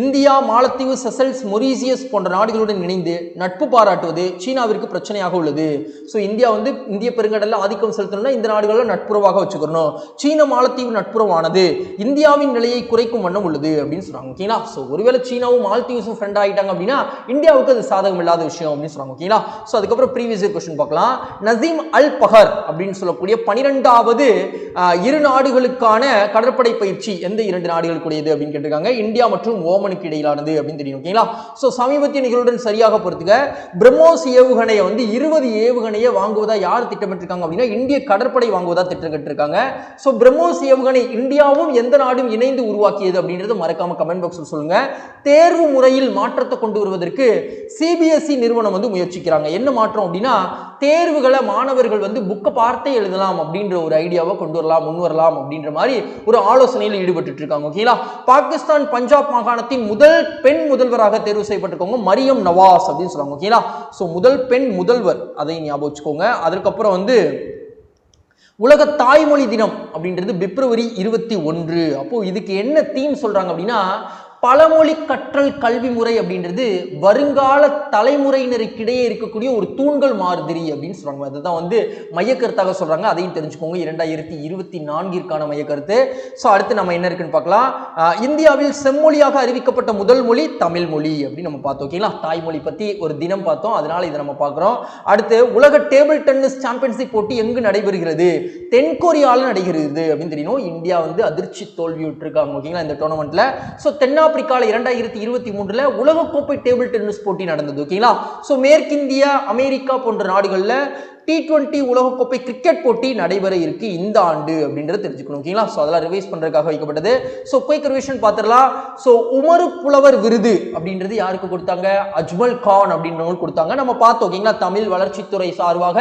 இந்தியா மாலத்தீவு செசல்ஸ் மொரீசியஸ் போன்ற நாடுகளுடன் இணைந்து நட்பு பாராட்டுவது சீனாவிற்கு பிரச்சனையாக உள்ளது. ஸோ இந்தியா வந்து இந்திய பெருங்கடலில் ஆதிக்கம் செலுத்தணும்னா இந்த நாடுகளில் நட்புறவாக வச்சுக்கணும் சீன மாலத்தீவு நட்புறவானது இந்தியாவின் நிலையை குறைக்கும் வண்ணம் உள்ளது அப்படின்னு சொல்கிறாங்க ஓகேங்களா? ஸோ ஒருவேளை சீனாவும் மாலத்தீவ்ஸும் ஃப்ரெண்ட் ஆகிட்டாங்க அப்படின்னா இந்தியாவுக்கு அது சாதகம் இல்லாத விஷயம் அப்படின்னு சொல்கிறாங்க ஓகேங்களா? ஸோ அதுக்கப்புறம் ப்ரீவியஸ் கொஸ்டின் பார்க்கலாம். நசீம் அல் பஹர் அப்படின்னு சொல்லக்கூடிய பனிரெண்டாவது இரு நாடுகளுக்கான கடற்படை பயிற்சி எந்த இரண்டு நாடுகளுக்குடையது அப்படின்னு கேட்டிருக்காங்க. இந்தியா மற்றும் ஓமனுக்கு இடையிலானது அப்படின்னு தெரியும் ஓகேங்களா? ஸோ சமீபத்திய நிகழ்வுடன் சரியாக பொறுத்துக்க பிரம்மோஸ் ஏவுகணையை வந்து இருபது ஏவுகணையை வாங்குவதா யார் திட்டமிட்டிருக்காங்க அப்படின்னா இந்திய கடற்படை வாங்குவதா திட்டமிட்டிருக்காங்க. ஸோ பிரம்மோஸ் ஏவுகணை இந்தியாவும் எந்த நாடும் இணைந்து உருவாக்கியது அப்படின்றது மறக்காம கமெண்ட் பாக்ஸில் சொல்லுங்க. தேர்வு முறையில் மாற்றத்தை கொண்டு வருவதற்கு சிபிஎஸ்இ நிறுவனம் வந்து முயற்சிக்கிறாங்க. என்ன மாற்றம் அப்படின்னா தேர்வுகளை மாணவர்கள் வந்து புக்கை பார்த்தே எழுதலாம் அப்படின்ற ஒரு ஐடியாவை கொண்டு வரலாம் முன் வரலாம் அப்படின்ற மாதிரி ஒரு ஆலோசனையில் ஈடுபட்டு இருக்காங்க ஓகேங்களா பாகிஸ்தான் பஞ்சாப் மாகாணத்தின் முதல் பெண் முதல்வராக தேர்வு செய்யப்பட்டிருக்கவங்க மரியம் நவாஸ் அப்படின்னு சொல்றாங்க ஓகேங்களா ஸோ முதல் பெண் முதல்வர் அதை ஞாபகம் வச்சுக்கோங்க. அதுக்கப்புறம் வந்து உலக தாய்மொழி தினம் அப்படின்றது பிப்ரவரி இருபத்தி ஒன்று. அப்போ இதுக்கு என்ன தீம் சொல்றாங்க அப்படின்னா பழமொழி கற்றல் கல்வி முறை அப்படின்றது வருங்கால தலைமுறையினருக்கிடையே இருக்கக்கூடிய ஒரு தூண்கள் மாதிரி அப்படின்னு சொல்றாங்க. அதுதான் வந்து மையக்கருத்தாக சொல்றாங்க. அதையும் தெரிஞ்சுக்கோங்க. இரண்டாயிரத்தி இருபத்தி நான்கிற்கான மையக்கருத்து. ஸோ அடுத்து நம்ம என்ன இருக்குன்னு பார்க்கலாம். இந்தியாவில் செம்மொழியாக அறிவிக்கப்பட்ட முதல் மொழி தமிழ் மொழி அப்படின்னு நம்ம பார்த்தோம். ஓகேங்களா? தாய்மொழி பத்தி ஒரு தினம் பார்த்தோம். அதனால இதை நம்ம பார்க்குறோம். அடுத்து உலக டேபிள் டென்னிஸ் சாம்பியன்ஷிப் போட்டி எங்கு நடைபெறுகிறது? தென்கொரியாவில் நடைபெறுகிறது அப்படின்னு தெரியணும் இந்தியா வந்து அதிர்ச்சி தோல்வி விட்டுருக்காங்க. ஓகேங்களா? இந்த டோர்னமெண்ட்ல ஸோ தென்னாப்பிரிக்கால இரண்டாயிரத்தி இருபத்தி மூன்றுல உலகக்கோப்பை டேபிள் டென்னிஸ் போட்டி நடந்தது ஓகேங்களா ஸோ மேற்கிந்தியா அமெரிக்கா போன்ற நாடுகளில் டி டுவெண்ட்டி உலகக்கோப்பை கிரிக்கெட் போட்டி நடைபெற இருக்கு இந்த ஆண்டு அப்படின்றத தெரிஞ்சுக்கணும் ஓகேங்களா ஸோ அதெல்லாம் ரிவைஸ் பண்ணுறதுக்காக வைக்கப்பட்டது. ஸோ குயிக் ரிவிஷன் பார்த்துடலாம். ஸோ உமரு புலவர் விருது அப்படின்றது யாருக்கு கொடுத்தாங்க? அஜ்மல் கான் அப்படின்றவங்க கொடுத்தாங்க. நம்ம பார்த்தோம் ஓகேங்களா தமிழ் வளர்ச்சித்துறை சார்பாக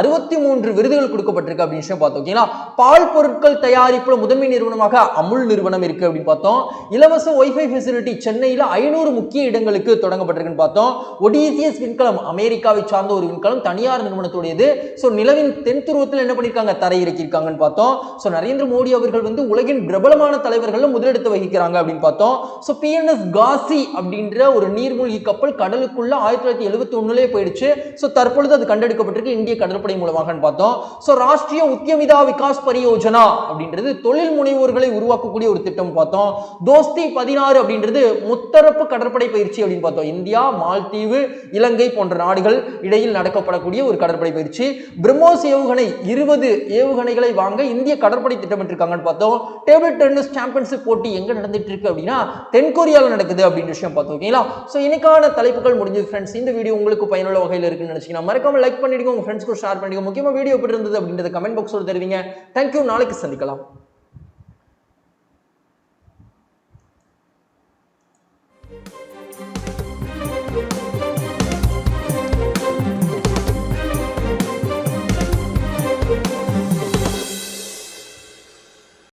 அறுபத்தி மூன்று விருதுகள் கொடுக்கப்பட்டிருக்கு அப்படின்னு விஷயம் பார்த்தோம் ஓகேங்களா பால் பொருட்கள் தயாரிப்பில் முதன்மை நிறுவனமாக அமுல் நிறுவனம் இருக்கு அப்படின்னு பார்த்தோம். இலவச ஒய்ஃபை ஃபெசிலிட்டி சென்னையில் ஐநூறு முக்கிய இடங்களுக்கு தொடங்கப்பட்டிருக்குன்னு பார்த்தோம். ஒடிசிஎஸ் விண்கலம் அமெரிக்காவை சார்ந்த ஒரு விண்கலம் தனியார் நிறுவனத்துடையது. ஸோ நிலவின் தென் துருவத்தில் என்ன பண்ணியிருக்காங்க தரையிறக்கியிருக்காங்கன்னு பார்த்தோம். ஸோ நரேந்திர மோடி அவர்கள் வந்து உலகின் பிரபலமான தலைவர்கள் முதலிடத்தை வகிக்கிறாங்க அப்படின்னு பார்த்தோம். ஸோ பிஎன்எஸ் காசி அப்படின்ற ஒரு நீர்மூழ்கி கப்பல் கடலுக்குள்ள ஆயிரத்தி தொள்ளாயிரத்தி எழுபத்தி ஒண்ணுலேயே போயிடுச்சு. ஸோ தற்பொழுது அது கண்டெடுக்கப்பட்டிருக்கு இந்திய கடற்படை மூலமாகன்னு பார்த்தோம். ஸோ ராஷ்டிரிய உத்தியமிதா விகாஸ் பரியோஜனா அப்படின்றது தொழில் முனைவோர்களை உருவாக்கக்கூடிய ஒரு திட்டம் பார்த்தோம். தோஸ்தி பதினாறு அப்படின்றது முத்தரப்பு கடற்படை பயிற்சி அப்படின்னு பார்த்தோம். இந்தியா மால்தீவு இலங்கை போன்ற நாடுகள் இடையில் நடக்கப்படக்கூடிய ஒரு கடற்படை பயிற்சி. பிரம்மோஸ் ஏவுகணை இருபது ஏவுகணைகளை வாங்க இந்திய கடற்படை திட்டமிட்டிருக்காங்கன்னு பார்த்தோம். டேபிள் டென்னிஸ் சாம்பியன்ஷிப் போட்டி எங்க நடந்துட்டு இருக்கு அப்படின்னா தென்கொரியாவில் நடக்குது அப்படின்னு விஷயம் பார்த்தோம் ஓகேங்களா ஸோ இன்னைக்கான தலைப்புகள் முடிஞ்சது ஃப்ரெண்ட்ஸ் இந்த வீடியோ உங்களுக்கு பயனுள்ள வகையில் இருக்குன்னு நினைச்சீங்கன்னா மறக்காம லைக் பண்ணிடுங்க உங்க ஃப்ரெண்ட்ஸ்க்கு ஷேர் பண்ணிடுங்க. முக்கியமாக வீடியோ எப்படி இருந்தது அப்படின்றத கமெண்ட் பாக்ஸோட தெரிவிங்க. தேங்க்யூ நாளைக்கு சந்திக்கலாம்.